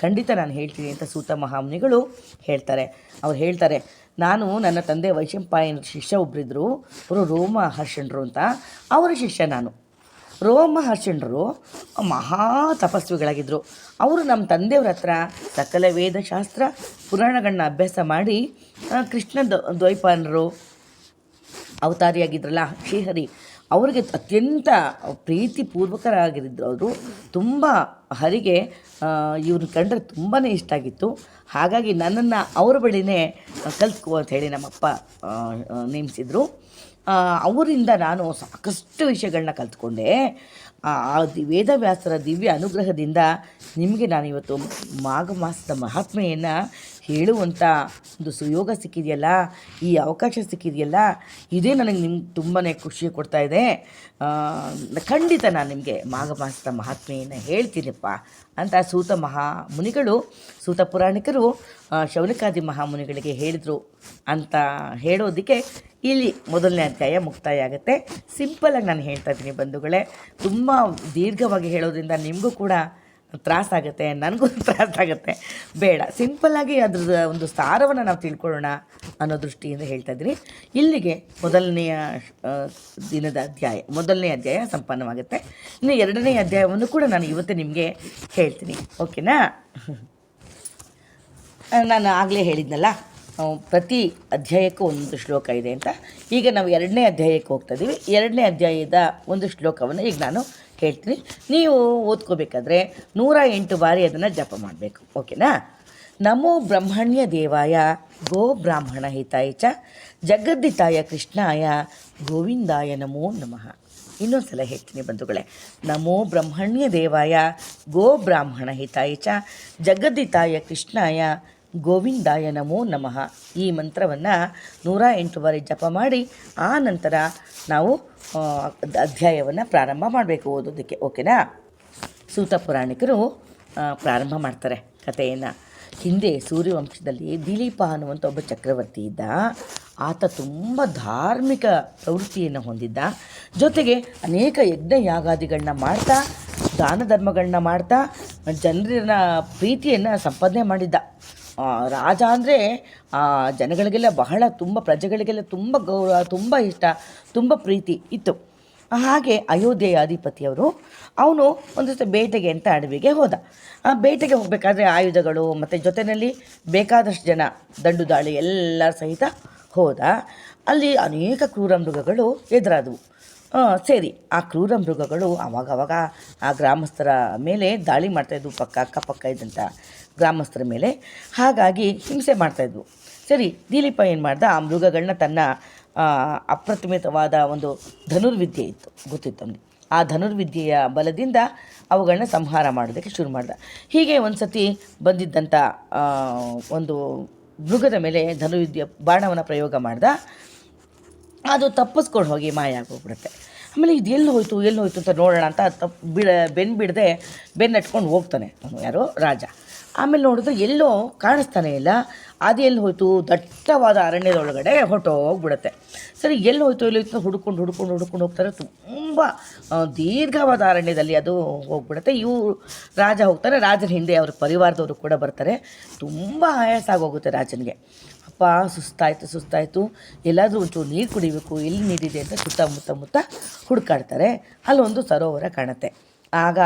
ಖಂಡಿತ ನಾನು ಹೇಳ್ತೀನಿ ಅಂತ ಸೂತ ಮಹಾಮುನಿಗಳು ಹೇಳ್ತಾರೆ. ಅವ್ರು ಹೇಳ್ತಾರೆ, ನಾನು ನನ್ನ ತಂದೆ ವೈಶಂಪಾಯನ ಶಿಷ್ಯ ಒಬ್ಬರಿದ್ದರು ಅವರು ರೋಮ ಹರ್ಷಣರು ಅಂತ. ಅವರ ಶಿಷ್ಯ ನಾನು. ರೋಮ ಹರ್ಷಣರು ಮಹಾ ತಪಸ್ವಿಗಳಾಗಿದ್ದರು ಅವರು ನಮ್ಮ ತಂದೆಯವ್ರ ಹತ್ರ ಸಕಲ ವೇದಶಾಸ್ತ್ರ ಪುರಾಣಗಳನ್ನ ಅಭ್ಯಾಸ ಮಾಡಿ ಕೃಷ್ಣ ದ್ವೈಪಾನರು ಅವತಾರಿಯಾಗಿದ್ರಲ್ಲ ಶ್ರೀಹರಿ ಅವ್ರಿಗೆ ಅತ್ಯಂತ ಪ್ರೀತಿಪೂರ್ವಕರಾಗಿದ್ದರು ಅವರು ತುಂಬ ಹರಿಗೆ ಇವ್ರನ್ನ ಕಂಡ್ರೆ ತುಂಬಾ ಇಷ್ಟ ಆಗಿತ್ತು. ಹಾಗಾಗಿ ನನ್ನನ್ನು ಅವ್ರ ಬಳಿನೇ ಕಲ್ತ್ಕೋ ಅಂತ ಹೇಳಿ ನಮ್ಮಪ್ಪ ನೇಮಿಸಿದ್ರು. ಅವರಿಂದ ನಾನು ಸಾಕಷ್ಟು ವಿಷಯಗಳನ್ನ ಕಲ್ತ್ಕೊಂಡೆ. ಆ ವೇದವ್ಯಾಸರ ದಿವ್ಯ ಅನುಗ್ರಹದಿಂದ ನಿಮಗೆ ನಾನು ಇವತ್ತು ಮಾಘ ಮಾಸದ ಮಹಾತ್ಮೆಯನ್ನು ಹೇಳುವಂಥ ಒಂದು ಸುಯೋಗ ಸಿಕ್ಕಿದೆಯಲ್ಲ, ಈ ಅವಕಾಶ ಸಿಕ್ಕಿದೆಯಲ್ಲ, ಇದೇ ನನಗೆ ನಿಮ್ಗೆ ತುಂಬಾ ಖುಷಿ ಕೊಡ್ತಾ ಇದೆ. ಖಂಡಿತ ನಾನು ನಿಮಗೆ ಮಾಘ ಮಾಸದ ಮಹಾತ್ಮೆಯನ್ನು ಹೇಳ್ತೀನಪ್ಪ ಅಂತ ಸೂತ ಮಹಾ ಮುನಿಗಳು ಸೂತ ಪುರಾಣಿಕರು ಶೌನಕಾದಿ ಮಹಾಮುನಿಗಳಿಗೆ ಹೇಳಿದರು ಅಂತ ಹೇಳೋದಕ್ಕೆ ಇಲ್ಲಿ ಮೊದಲನೇ ಅಧ್ಯಾಯ ಮುಕ್ತಾಯ ಆಗುತ್ತೆ. ಸಿಂಪಲಾಗಿ ನಾನು ಹೇಳ್ತಾ ಇದ್ದೀನಿ ಬಂಧುಗಳೇ. ತುಂಬ ದೀರ್ಘವಾಗಿ ಹೇಳೋದ್ರಿಂದ ನಿಮಗೂ ಕೂಡ ತ್ರಾಸಾಗುತ್ತೆ ನನಗೂ ತ್ರಾಸಾಗುತ್ತೆ ಬೇಡ ಸಿಂಪಲ್ಲಾಗಿ ಅದ್ರದ್ದು ಒಂದು ಸಾರವನ್ನು ನಾವು ತಿಳ್ಕೊಳ್ಳೋಣ ಅನ್ನೋ ದೃಷ್ಟಿಯಿಂದ ಹೇಳ್ತಾ ಇದ್ದೀನಿ. ಇಲ್ಲಿಗೆ ಮೊದಲನೆಯ ದಿನದ ಅಧ್ಯಾಯ ಮೊದಲನೇ ಅಧ್ಯಾಯ ಸಂಪನ್ನವಾಗುತ್ತೆ. ಇನ್ನು ಎರಡನೇ ಅಧ್ಯಾಯವನ್ನು ಕೂಡ ನಾನು ಇವತ್ತೇ ನಿಮಗೆ ಹೇಳ್ತೀನಿ, ಓಕೆನಾ? ನಾನು ಆಗಲೇ ಹೇಳಿದ್ನಲ್ಲ ಪ್ರತಿ ಅಧ್ಯಾಯಕ್ಕೂ ಒಂದು ಶ್ಲೋಕ ಇದೆ ಅಂತ. ಈಗ ನಾವು ಎರಡನೇ ಅಧ್ಯಾಯಕ್ಕೆ ಹೋಗ್ತಾ ಇದ್ದೀವಿ ಎರಡನೇ ಅಧ್ಯಾಯದ ಒಂದು ಶ್ಲೋಕವನ್ನು ಈಗ ನಾನು ಹೇಳ್ತೀನಿ ನೀವು ಓದ್ಕೋಬೇಕಾದ್ರೆ ನೂರ ಎಂಟು ಬಾರಿ ಅದನ್ನು ಜಪ ಮಾಡಬೇಕು. ಓಕೆನಾ? ನಮೋ ಬ್ರಹ್ಮಣ್ಯ ದೇವಾಯ, ಗೋ ಬ್ರಾಹ್ಮಣ ಹಿತಾಯ ಚ ಜಗದ್ದಿತಾಯ ಕೃಷ್ಣಾಯ, ಗೋವಿಂದಾಯ ನಮೋ ನಮಃ. ಇನ್ನೊಂದು ಸಲ ಹೇಳ್ತೀನಿ ಬಂಧುಗಳೇ. ನಮೋ ಬ್ರಹ್ಮಣ್ಯ ದೇವಾಯ, ಗೋ ಬ್ರಾಹ್ಮಣ ಹಿತಾಯ ಚ ಜಗದ್ದಿತಾಯ ಕೃಷ್ಣಾಯ ಗೋವಿಂದಾಯ ನಮೋ. ನಮಃ ಈ ಮಂತ್ರವನ್ನು ನೂರ ಎಂಟು ಬಾರಿ ಜಪ ಮಾಡಿ, ಆ ನಂತರ ನಾವು ಅಧ್ಯಾಯವನ್ನು ಪ್ರಾರಂಭ ಮಾಡಬೇಕು ಓದೋದಕ್ಕೆ, ಓಕೆನಾ? ಸೂತ ಪುರಾಣಿಕರು ಪ್ರಾರಂಭ ಮಾಡ್ತಾರೆ ಕಥೆಯನ್ನು. ಹಿಂದೆ ಸೂರ್ಯವಂಶದಲ್ಲಿ ದಿಲೀಪ ಅನ್ನುವಂಥ ಒಬ್ಬ ಚಕ್ರವರ್ತಿ ಇದ್ದ. ಆತ ತುಂಬ ಧಾರ್ಮಿಕ ಪ್ರವೃತ್ತಿಯನ್ನು ಹೊಂದಿದ್ದ. ಜೊತೆಗೆ ಅನೇಕ ಯಜ್ಞ ಯಾಗಾದಿಗಳನ್ನ ಮಾಡ್ತಾ, ದಾನ ಧರ್ಮಗಳನ್ನ ಮಾಡ್ತಾ ಜನರನ್ನ ಪ್ರೀತಿಯನ್ನು ಸಂಪಾದನೆ ಮಾಡಿದ್ದ. ರಾಜ ಅಂದರೆ ಜನಗಳಿಗೆಲ್ಲ ಬಹಳ ತುಂಬ, ಪ್ರಜೆಗಳಿಗೆಲ್ಲ ತುಂಬ ಗೌರವ, ತುಂಬ ಇಷ್ಟ, ತುಂಬ ಪ್ರೀತಿ ಇತ್ತು. ಹಾಗೆ ಅಯೋಧ್ಯೆಯ ಅಧಿಪತಿಯವರು, ಅವನು ಒಂದು ದಿವಸ ಬೇಟೆಗೆ ಅಂತ ಅಡವಿಗೆ ಹೋದ. ಆ ಬೇಟೆಗೆ ಹೋಗಬೇಕಾದ್ರೆ ಆಯುಧಗಳು, ಮತ್ತು ಜೊತೆಯಲ್ಲಿ ಬೇಕಾದಷ್ಟು ಜನ ದಂಡು ದಾಳಿ ಎಲ್ಲ ಸಹಿತ ಹೋದ. ಅಲ್ಲಿ ಅನೇಕ ಕ್ರೂರ ಮೃಗಗಳು ಎದುರಾದವು. ಸರಿ, ಆ ಕ್ರೂರ ಮೃಗಗಳು ಆವಾಗವಾಗ ಆ ಗ್ರಾಮಸ್ಥರ ಮೇಲೆ ದಾಳಿ ಮಾಡ್ತಾಯಿದ್ವು ಪಕ್ಕ ಅಕ್ಕಪಕ್ಕ ಇದ್ದಂಥ ಗ್ರಾಮಸ್ಥರ ಮೇಲೆ ಹಾಗಾಗಿ ಹಿಂಸೆ ಮಾಡ್ತಾಯಿದ್ವು ಸರಿ, ದಿಲೀಪ ಏನು ಮಾಡ್ದ? ಆ ಮೃಗಗಳನ್ನ ತನ್ನ ಅಪ್ರತಿಮಿತವಾದ ಒಂದು ಧನುರ್ವಿದ್ಯೆ ಇತ್ತು, ಗೊತ್ತಿತ್ತು ಅವನಿಗೆ ಆ ಧನುರ್ವಿದ್ಯೆಯ ಬಲದಿಂದ ಅವುಗಳನ್ನ ಸಂಹಾರ ಮಾಡೋದಕ್ಕೆ ಶುರು ಮಾಡ್ದ. ಹೀಗೆ ಒಂದು ಸತಿ ಬಂದಿದ್ದಂಥ ಒಂದು ಮೃಗದ ಮೇಲೆ ಧನುರ್ವಿದ್ಯೆ ಬಾಣವನ್ನು ಪ್ರಯೋಗ ಮಾಡ್ದ. ಅದು ತಪ್ಪಿಸ್ಕೊಂಡು ಹೋಗಿ ಮಾಯ ಆಗೋಗ್ಬಿಡುತ್ತೆ ಆಮೇಲೆ ಇದು ಎಲ್ಲಿ ಹೋಯಿತು ಎಲ್ಲಿ ಹೋಯಿತು ಅಂತ ನೋಡೋಣ ಅಂತ ತಪ್ಪು ಬಿಡ ಬೆನ್ನು ಬಿಡದೆ ಬೆನ್ನಟ್ಕೊಂಡು ಹೋಗ್ತಾನೆ ಅವನು ಯಾರೋ ರಾಜ. ಆಮೇಲೆ ನೋಡಿದ್ರೆ ಎಲ್ಲೋ ಕಾಣಿಸ್ತಾನೆ ಇಲ್ಲ. ಅದು ಎಲ್ಲಿ ಹೋಯಿತು? ದಟ್ಟವಾದ ಅರಣ್ಯದೊಳಗಡೆ ಹೊಟ್ಟೋಗ್ಬಿಡುತ್ತೆ ಸರಿ, ಎಲ್ಲಿ ಹೋಯ್ತು? ಎಲ್ಲಿ ಹೋಯ್ತು? ಹುಡ್ಕೊಂಡು ಹುಡ್ಕೊಂಡು ಹುಡ್ಕೊಂಡು ಹೋಗ್ತಾರೆ. ತುಂಬ ದೀರ್ಘವಾದ ಅರಣ್ಯದಲ್ಲಿ ಅದು ಹೋಗ್ಬಿಡುತ್ತೆ. ಇವು ರಾಜ ಹೋಗ್ತಾರೆ. ರಾಜನ ಹಿಂದೆ ಅವ್ರ ಪರಿವಾರದವರು ಕೂಡ ಬರ್ತಾರೆ. ತುಂಬ ಆಯಾಸ ಆಗೋಗುತ್ತೆ ರಾಜನಿಗೆ. ಅಪ್ಪ, ಸುಸ್ತಾಯಿತು ಸುಸ್ತಾಯಿತು. ಎಲ್ಲಾದರೂ ಒಂಚೂರು ನೀರು ಕುಡಿಬೇಕು. ಎಲ್ಲಿ ನೀರಿದೆ ಅಂತ ಸುತ್ತಮುತ್ತ ಮುತ್ತ ಹುಡುಕಾಡ್ತಾರೆ. ಅಲ್ಲೊಂದು ಸರೋವರ ಕಾಣುತ್ತೆ. ಆಗ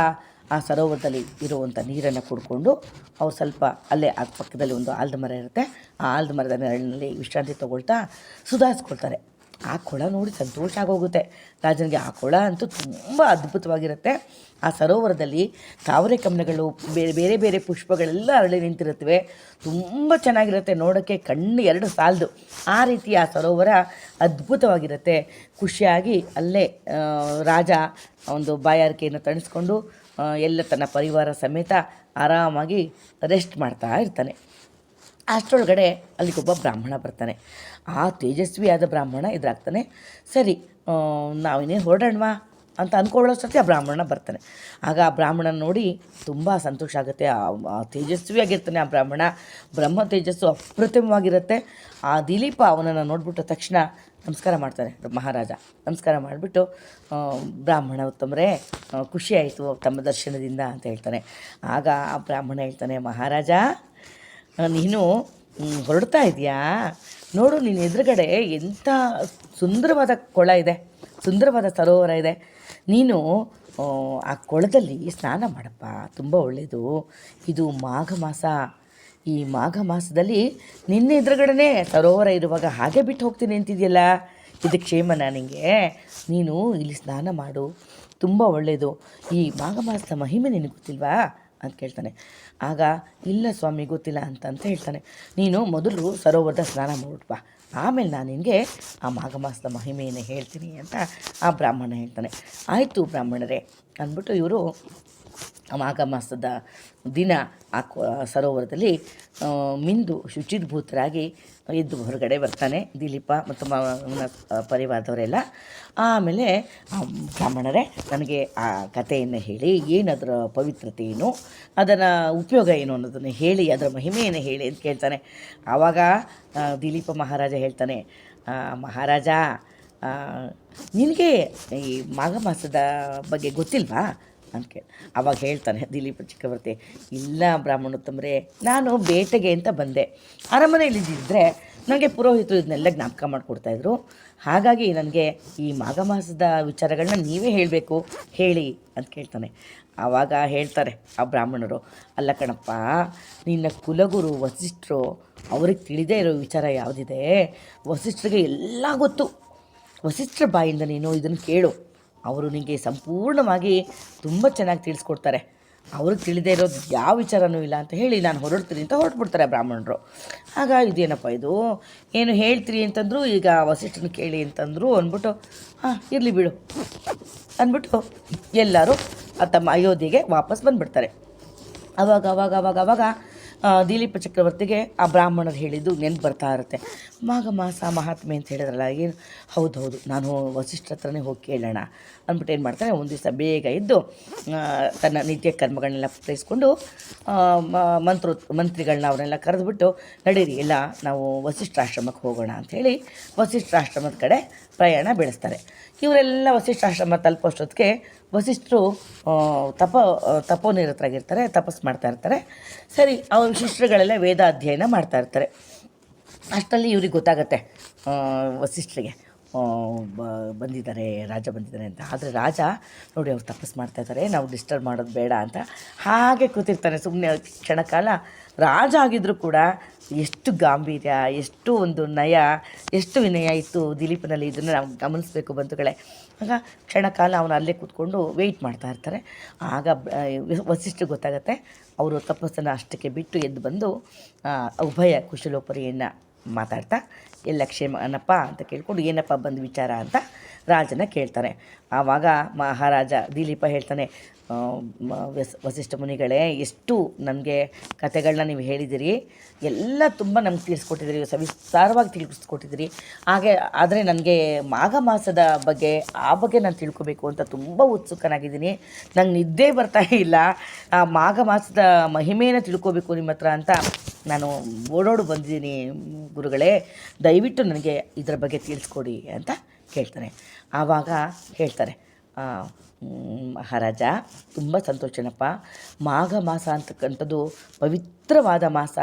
ಆ ಸರೋವರದಲ್ಲಿ ಇರುವಂಥ ನೀರನ್ನು ಕುಡ್ಕೊಂಡು ಅವ್ರು ಸ್ವಲ್ಪ ಅಲ್ಲೇ ಆ ಪಕ್ಕದಲ್ಲಿ ಒಂದು ಆಲದ ಮರ ಇರುತ್ತೆ. ಆ ಆಲ್ದ ಮರದ ನೆರಳಿನಲ್ಲಿ ವಿಶ್ರಾಂತಿ ತೊಗೊಳ್ತಾ ಸುಧಾರಿಸ್ಕೊಳ್ತಾರೆ. ಆ ಕೊಳ ನೋಡಿ ಸಂತೋಷ ಆಗೋಗುತ್ತೆ. ರಾಜನಿಗೆ ಆ ಕೊಳ ಅಂತೂ ತುಂಬ ಅದ್ಭುತವಾಗಿರುತ್ತೆ. ಆ ಸರೋವರದಲ್ಲಿ ತಾವರೆ ಕಮಲಗಳು ಬೇರೆ ಬೇರೆ ಬೇರೆ ಪುಷ್ಪಗಳೆಲ್ಲ ಅರಳಿ ನಿಂತಿರುತ್ತವೆ. ತುಂಬ ಚೆನ್ನಾಗಿರುತ್ತೆ. ನೋಡೋಕ್ಕೆ ಕಣ್ಣು ಎರಡು ಸಾಲದು. ಆ ರೀತಿ ಆ ಸರೋವರ ಅದ್ಭುತವಾಗಿರುತ್ತೆ. ಖುಷಿಯಾಗಿ ಅಲ್ಲೇ ರಾಜ ಒಂದು ಬಾಯಾರಿಕೆಯನ್ನು ತಣಿಸ್ಕೊಂಡು ಎಲ್ಲ ತನ್ನ ಪರಿವಾರ ಸಮೇತ ಆರಾಮಾಗಿ ರೆಸ್ಟ್ ಮಾಡ್ತಾ ಇರ್ತಾನೆ. ಅಷ್ಟರೊಳಗಡೆ ಅಲ್ಲಿಗೊಬ್ಬ ಬ್ರಾಹ್ಮಣ ಬರ್ತಾನೆ. ಆ ತೇಜಸ್ವಿಯಾದ ಬ್ರಾಹ್ಮಣ ಎದುರಾಗ್ತಾನೆ. ಸರಿ ನಾವಿನೇ ಹೊರಡೋಣವಾ ಅಂತ ಅಂದ್ಕೊಳ್ಳೋಷ್ಟೊತ್ತಿಗೆ ಆ ಬ್ರಾಹ್ಮಣ ಬರ್ತಾನೆ. ಆಗ ಆ ಬ್ರಾಹ್ಮಣನ ನೋಡಿ ತುಂಬ ಸಂತೋಷ ಆಗುತ್ತೆ. ಆ ತೇಜಸ್ವಿಯಾಗಿರ್ತಾನೆ ಆ ಬ್ರಾಹ್ಮಣ. ಬ್ರಹ್ಮ ತೇಜಸ್ಸು ಅಪ್ರತಿಮವಾಗಿರುತ್ತೆ. ಆ ದಿಲೀಪ ಅವನನ್ನು ನೋಡಿಬಿಟ್ಟ ತಕ್ಷಣ ನಮಸ್ಕಾರ ಮಾಡ್ತಾರೆ ಮಹಾರಾಜ. ನಮಸ್ಕಾರ ಮಾಡಿಬಿಟ್ಟು ಬ್ರಾಹ್ಮಣ ಉತ್ತಮರೇ ಖುಷಿಯಾಯಿತು ತಮ್ಮ ದರ್ಶನದಿಂದ ಅಂತ ಹೇಳ್ತಾನೆ ಆಗ ಆ ಬ್ರಾಹ್ಮಣ ಹೇಳ್ತಾನೆ, ಮಹಾರಾಜ ನೀನು ಹೊರಡ್ತಾ ಇದೆಯಾ? ನೋಡು, ನಿನ್ನ ಎದುರುಗಡೆ ಎಂಥ ಸುಂದರವಾದ ಕೊಳ ಇದೆ, ಸುಂದರವಾದ ಸರೋವರ ಇದೆ. ನೀನು, ಆ ಕೊಳದಲ್ಲಿ ಸ್ನಾನ ಮಾಡಪ್ಪ, ತುಂಬ ಒಳ್ಳೆಯದು ಇದು ಮಾಘ ಮಾಸ ಈ ಮಾಘ ಮಾಸದಲ್ಲಿ ನಿನ್ನೆ ಎದುರುಗಡೆನೇ ಸರೋವರ ಇರುವಾಗ ಹಾಗೆ ಬಿಟ್ಟು ಹೋಗ್ತೀನಿ ಅಂತಿದೆಯಲ್ಲ? ಇದು ಕ್ಷೇಮನ ನಿನಗೆ ನೀನು ಇಲ್ಲಿ ಸ್ನಾನ ಮಾಡು. ತುಂಬ ಒಳ್ಳೆಯದು ಈ ಮಾಘ ಮಾಸದ ಮಹಿಮೆ ನಿನಗೆ ಗೊತ್ತಿಲ್ವಾ? ಅಂತ ಕೇಳ್ತಾನೆ. ಆಗ, ಇಲ್ಲ ಸ್ವಾಮಿ, ಗೊತ್ತಿಲ್ಲ ಅಂತ ಅಂತ ಹೇಳ್ತಾನೆ. ನೀನು ಮೊದಲು ಸರೋವರದ ಸ್ನಾನ ಮಾಡ್ಬಿಟ್ಬಾ ಆಮೇಲೆ ನಾನು ನಿನಗೆ ಆ ಮಾಘ ಮಾಸದ ಮಹಿಮೆಯನ್ನು ಹೇಳ್ತೀನಿ ಅಂತ ಆ ಬ್ರಾಹ್ಮಣ ಹೇಳ್ತಾನೆ. ಆಯಿತು ಬ್ರಾಹ್ಮಣರೇ, ಅಂದ್ಬಿಟ್ಟು ಇವರು ಮಾಘ ಮಾಸದ ದಿನ ಆ ಸರೋವರದಲ್ಲಿ ಮಿಂದು ಶುಚಿರ್ಭೂತರಾಗಿ ಎದ್ದು ಹೊರಗಡೆ ಬರ್ತಾನೆ ದಿಲೀಪ ಮತ್ತು ಅವನ ಪರಿವಾರದವರೆಲ್ಲ. ಆಮೇಲೆ ಬ್ರಾಹ್ಮಣರೇ, ನನಗೆ ಆ ಕಥೆಯನ್ನು ಹೇಳಿ, ಏನದರ ಪವಿತ್ರತೆ ಏನು, ಅದರ ಉಪಯೋಗ ಏನು ಅನ್ನೋದನ್ನು ಹೇಳಿ, ಅದರ ಮಹಿಮೆಯನ್ನು ಹೇಳಿ ಅಂತ ಕೇಳ್ತಾನೆ. ಆವಾಗ ದಿಲೀಪ ಮಹಾರಾಜ ಹೇಳ್ತಾನೆ ಮಹಾರಾಜ ನಿನಗೆ ಈ ಮಾಘ ಮಾಸದ ಬಗ್ಗೆ ಗೊತ್ತಿಲ್ವಾ? ಅಂತ ಕೇಳಿ ಅವಾಗ ಹೇಳ್ತಾನೆ ದಿಲೀಪ ಚಿಕ್ಕವರ್ತಿ, ಇಲ್ಲ ಬ್ರಾಹ್ಮಣೋತ್ತಮರೇ ನಾನು ಬೇಟೆಗೆ ಅಂತ ಬಂದೆ. ಅರಮನೆಯಲ್ಲಿ ಇದ್ದಿದ್ರೆ ನನಗೆ ಪುರೋಹಿತರು ಇದನ್ನೆಲ್ಲ ಜ್ಞಾಪಕ ಮಾಡಿಕೊಡ್ತಾಯಿದ್ರು ಹಾಗಾಗಿ ನನಗೆ ಈ ಮಾಘ ಮಾಸದ ವಿಚಾರಗಳನ್ನ ನೀವೇ ಹೇಳಬೇಕು, ಹೇಳಿ ಅಂತ ಕೇಳ್ತಾನೆ. ಆವಾಗ ಹೇಳ್ತಾರೆ ಆ ಬ್ರಾಹ್ಮಣರು, ಅಲ್ಲ ಕಣಪ್ಪ, ನಿನ್ನ ಕುಲಗುರು ವಸಿಷ್ಠರು, ಅವ್ರಿಗೆ ತಿಳಿದೇ ಇರೋ ವಿಚಾರ ಯಾವುದಿದೆ? ವಸಿಷ್ಠರಿಗೆ ಎಲ್ಲ ಗೊತ್ತು. ವಸಿಷ್ಠರ ಬಾಯಿಂದ ನೀನು ಇದನ್ನು ಕೇಳು. ಅವರು ನಿಮಗೆ ಸಂಪೂರ್ಣವಾಗಿ ತುಂಬ ಚೆನ್ನಾಗಿ ತಿಳಿಸ್ಕೊಡ್ತಾರೆ. ಅವ್ರಿಗೆ ತಿಳಿದೇ ಇರೋದು ಯಾವ ವಿಚಾರನೂ ಇಲ್ಲ ಅಂತ ಹೇಳಿ ನಾನು ಹೊರಡ್ತೀನಿ ಅಂತ ಹೊರಟ್ಬಿಡ್ತಾರೆ ಬ್ರಾಹ್ಮಣರು. ಆಗ ಇದೇನಪ್ಪ ಇದು? ಏನು ಹೇಳ್ತೀರಿ ಅಂತಂದ್ರು, ಈಗ ವಸಿಷ್ಠನ ಕೇಳಿ ಅಂತಂದ್ರು ಅಂದ್ಬಿಟ್ಟು, ಹಾಂ, ಇರಲಿ ಬಿಡು. ಅಂದ್ಬಿಟ್ಟು ಎಲ್ಲರೂ ತಮ್ಮ ಅಯೋಧ್ಯೆಗೆ ವಾಪಸ್ ಬಂದುಬಿಡ್ತಾರೆ. ಅವಾಗ ಅವಾಗ ಅವಾಗ ಅವಾಗ ದಿಲೀಪ ಚಕ್ರವರ್ತಿಗೆ ಆ ಬ್ರಾಹ್ಮಣರು ಹೇಳಿದ್ದು ನೆನ್ಪು ಬರ್ತಾ ಇರುತ್ತೆ. ಮಾಘ ಮಾಸ ಮಹಾತ್ಮೆ ಅಂತ ಹೇಳಿದ್ರಲ್ಲ, ಏನು? ಹೌದು ಹೌದು, ನಾನು ವಸಿಷ್ಠ ಹತ್ರನೇ ಹೋಗಿ ಕೇಳೋಣ ಅಂದ್ಬಿಟ್ಟು ಏನು ಮಾಡ್ತಾನೆ, ಒಂದು ದಿವಸ ಬೇಗ ಇದ್ದು ತನ್ನ ನಿತ್ಯ ಕರ್ಮಗಳನ್ನೆಲ್ಲ ಪೂರೈಸ್ಕೊಂಡು ಮಂತ್ರೋ, ಮಂತ್ರಿಗಳನ್ನ ಅವರೆಲ್ಲ ಕರೆದುಬಿಟ್ಟು, ನಡೀರಿ ಇಲ್ಲ ನಾವು ವಸಿಷ್ಠಾಶ್ರಮಕ್ಕೆ ಹೋಗೋಣ ಅಂಥೇಳಿ ವಸಿಷ್ಠಾಶ್ರಮದ ಕಡೆ ಪ್ರಯಾಣ ಬೆಳೆಸ್ತಾರೆ. ಇವರೆಲ್ಲ ವಸಿಷ್ಠಾಶ್ರಮ ತಲುಪೋಷ್ಟೊತ್ತಿಗೆ ವಸಿಷ್ಠರು ತಪ ತಪೋ ತಪೋನಿರತರಾಗಿರ್ತಾರೆ ತಪಸ್ ಮಾಡ್ತಾ ಇರ್ತಾರೆ. ಸರಿ, ಅವ್ರ ಶಿಷ್ಯರುಗಳೆಲ್ಲ ವೇದ ಅಧ್ಯಯನ ಮಾಡ್ತಾ ಇರ್ತಾರೆ. ಅಷ್ಟರಲ್ಲಿ ಇವ್ರಿಗೆ ಗೊತ್ತಾಗತ್ತೆ ವಸಿಷ್ಠರಿಗೆ ಬಂದಿದ್ದಾರೆ, ರಾಜ ಬಂದಿದ್ದಾರೆ ಅಂತ. ಆದರೆ ರಾಜ, ನೋಡಿ ಅವ್ರು ತಪಸ್ ಮಾಡ್ತಾ ಇದ್ದಾರೆ, ನಾವು ಡಿಸ್ಟರ್ಬ್ ಮಾಡೋದು ಬೇಡ ಅಂತ ಹಾಗೆ ಕೂತಿರ್ತಾನೆ. ಸುಮ್ಮನೆ ಕ್ಷಣಕಾಲ ರಾಜ ಆಗಿದ್ದರೂ ಕೂಡ ಎಷ್ಟು ಗಾಂಭೀರ್ಯ, ಎಷ್ಟು ಒಂದು ನಯ, ಎಷ್ಟು ವಿನಯ ಇತ್ತು ದಿಲೀಪನಲ್ಲಿ ಇದನ್ನು ನಾವು ಗಮನಿಸಬೇಕು ಬಂಧುಗಳೇ. ಆಗ ಕ್ಷಣಕಾಲ ಅವನು ಅಲ್ಲೇ ಕೂತ್ಕೊಂಡು ವೆಯ್ಟ್ ಮಾಡ್ತಾ ಇರ್ತಾರೆ. ಆಗ ವಸಿಷ್ಠ ಗೊತ್ತಾಗತ್ತೆ, ಅವರು ತಪಸ್ಸನ್ನು ಅಷ್ಟಕ್ಕೆ ಬಿಟ್ಟು ಎದ್ದು ಬಂದು ಉಭಯ ಕುಶಲೋಪರಿಯನ್ನು ಮಾತಾಡ್ತಾ ಎಲ್ಲ ಕ್ಷೇಮನಪ್ಪ ಅಂತ ಕೇಳ್ಕೊಂಡು ಏನಪ್ಪ ಬಂದು ವಿಚಾರ ಅಂತ ರಾಜನ ಕೇಳ್ತಾನೆ. ಆವಾಗ ಮಹಾರಾಜ ದಿಲೀಪ ಹೇಳ್ತಾನೆ ವಸಿಷ್ಠ ಮುನಿಗಳೇ, ಎಷ್ಟು ನನಗೆ ಕತೆಗಳನ್ನ ನೀವು ಹೇಳಿದಿರಿ, ಎಲ್ಲ ತುಂಬ ನಮ್ಗೆ ತಿಳಿಸ್ಕೊಟ್ಟಿದ್ದೀರಿ ಸವಿಸ್ತಾರವಾಗಿ ತಿಳಿಸ್ಕೊಟ್ಟಿದ್ದೀರಿ ಹಾಗೆ ಆದರೆ ನನಗೆ ಮಾಘ ಮಾಸದ ಬಗ್ಗೆ, ಆ ಬಗ್ಗೆ ನಾನು ತಿಳ್ಕೊಬೇಕು ಅಂತ ತುಂಬ ಉತ್ಸುಕನಾಗಿದ್ದೀನಿ. ನಂಗೆ ನಿದ್ದೆ ಬರ್ತಾ ಇಲ್ಲ. ಆ ಮಾಘ ಮಾಸದ ಮಹಿಮೆಯನ್ನು ತಿಳ್ಕೊಬೇಕು ನಿಮ್ಮ ಹತ್ರ ಅಂತ ನಾನು ಓಡೋಡು ಬಂದಿದ್ದೀನಿ ಗುರುಗಳೇ ದಯವಿಟ್ಟು ನನಗೆ ಇದರ ಬಗ್ಗೆ ತಿಳಿಸ್ಕೊಡಿ ಅಂತ ಕೇಳ್ತಾರೆ. ಆವಾಗ ಹೇಳ್ತಾರೆ ಮಹಾರಾಜ, ತುಂಬ ಸಂತೋಷನಪ್ಪ ಮಾಘ ಮಾಸ ಅಂತಕ್ಕಂಥದ್ದು ಪವಿತ್ರವಾದ ಮಾಸ.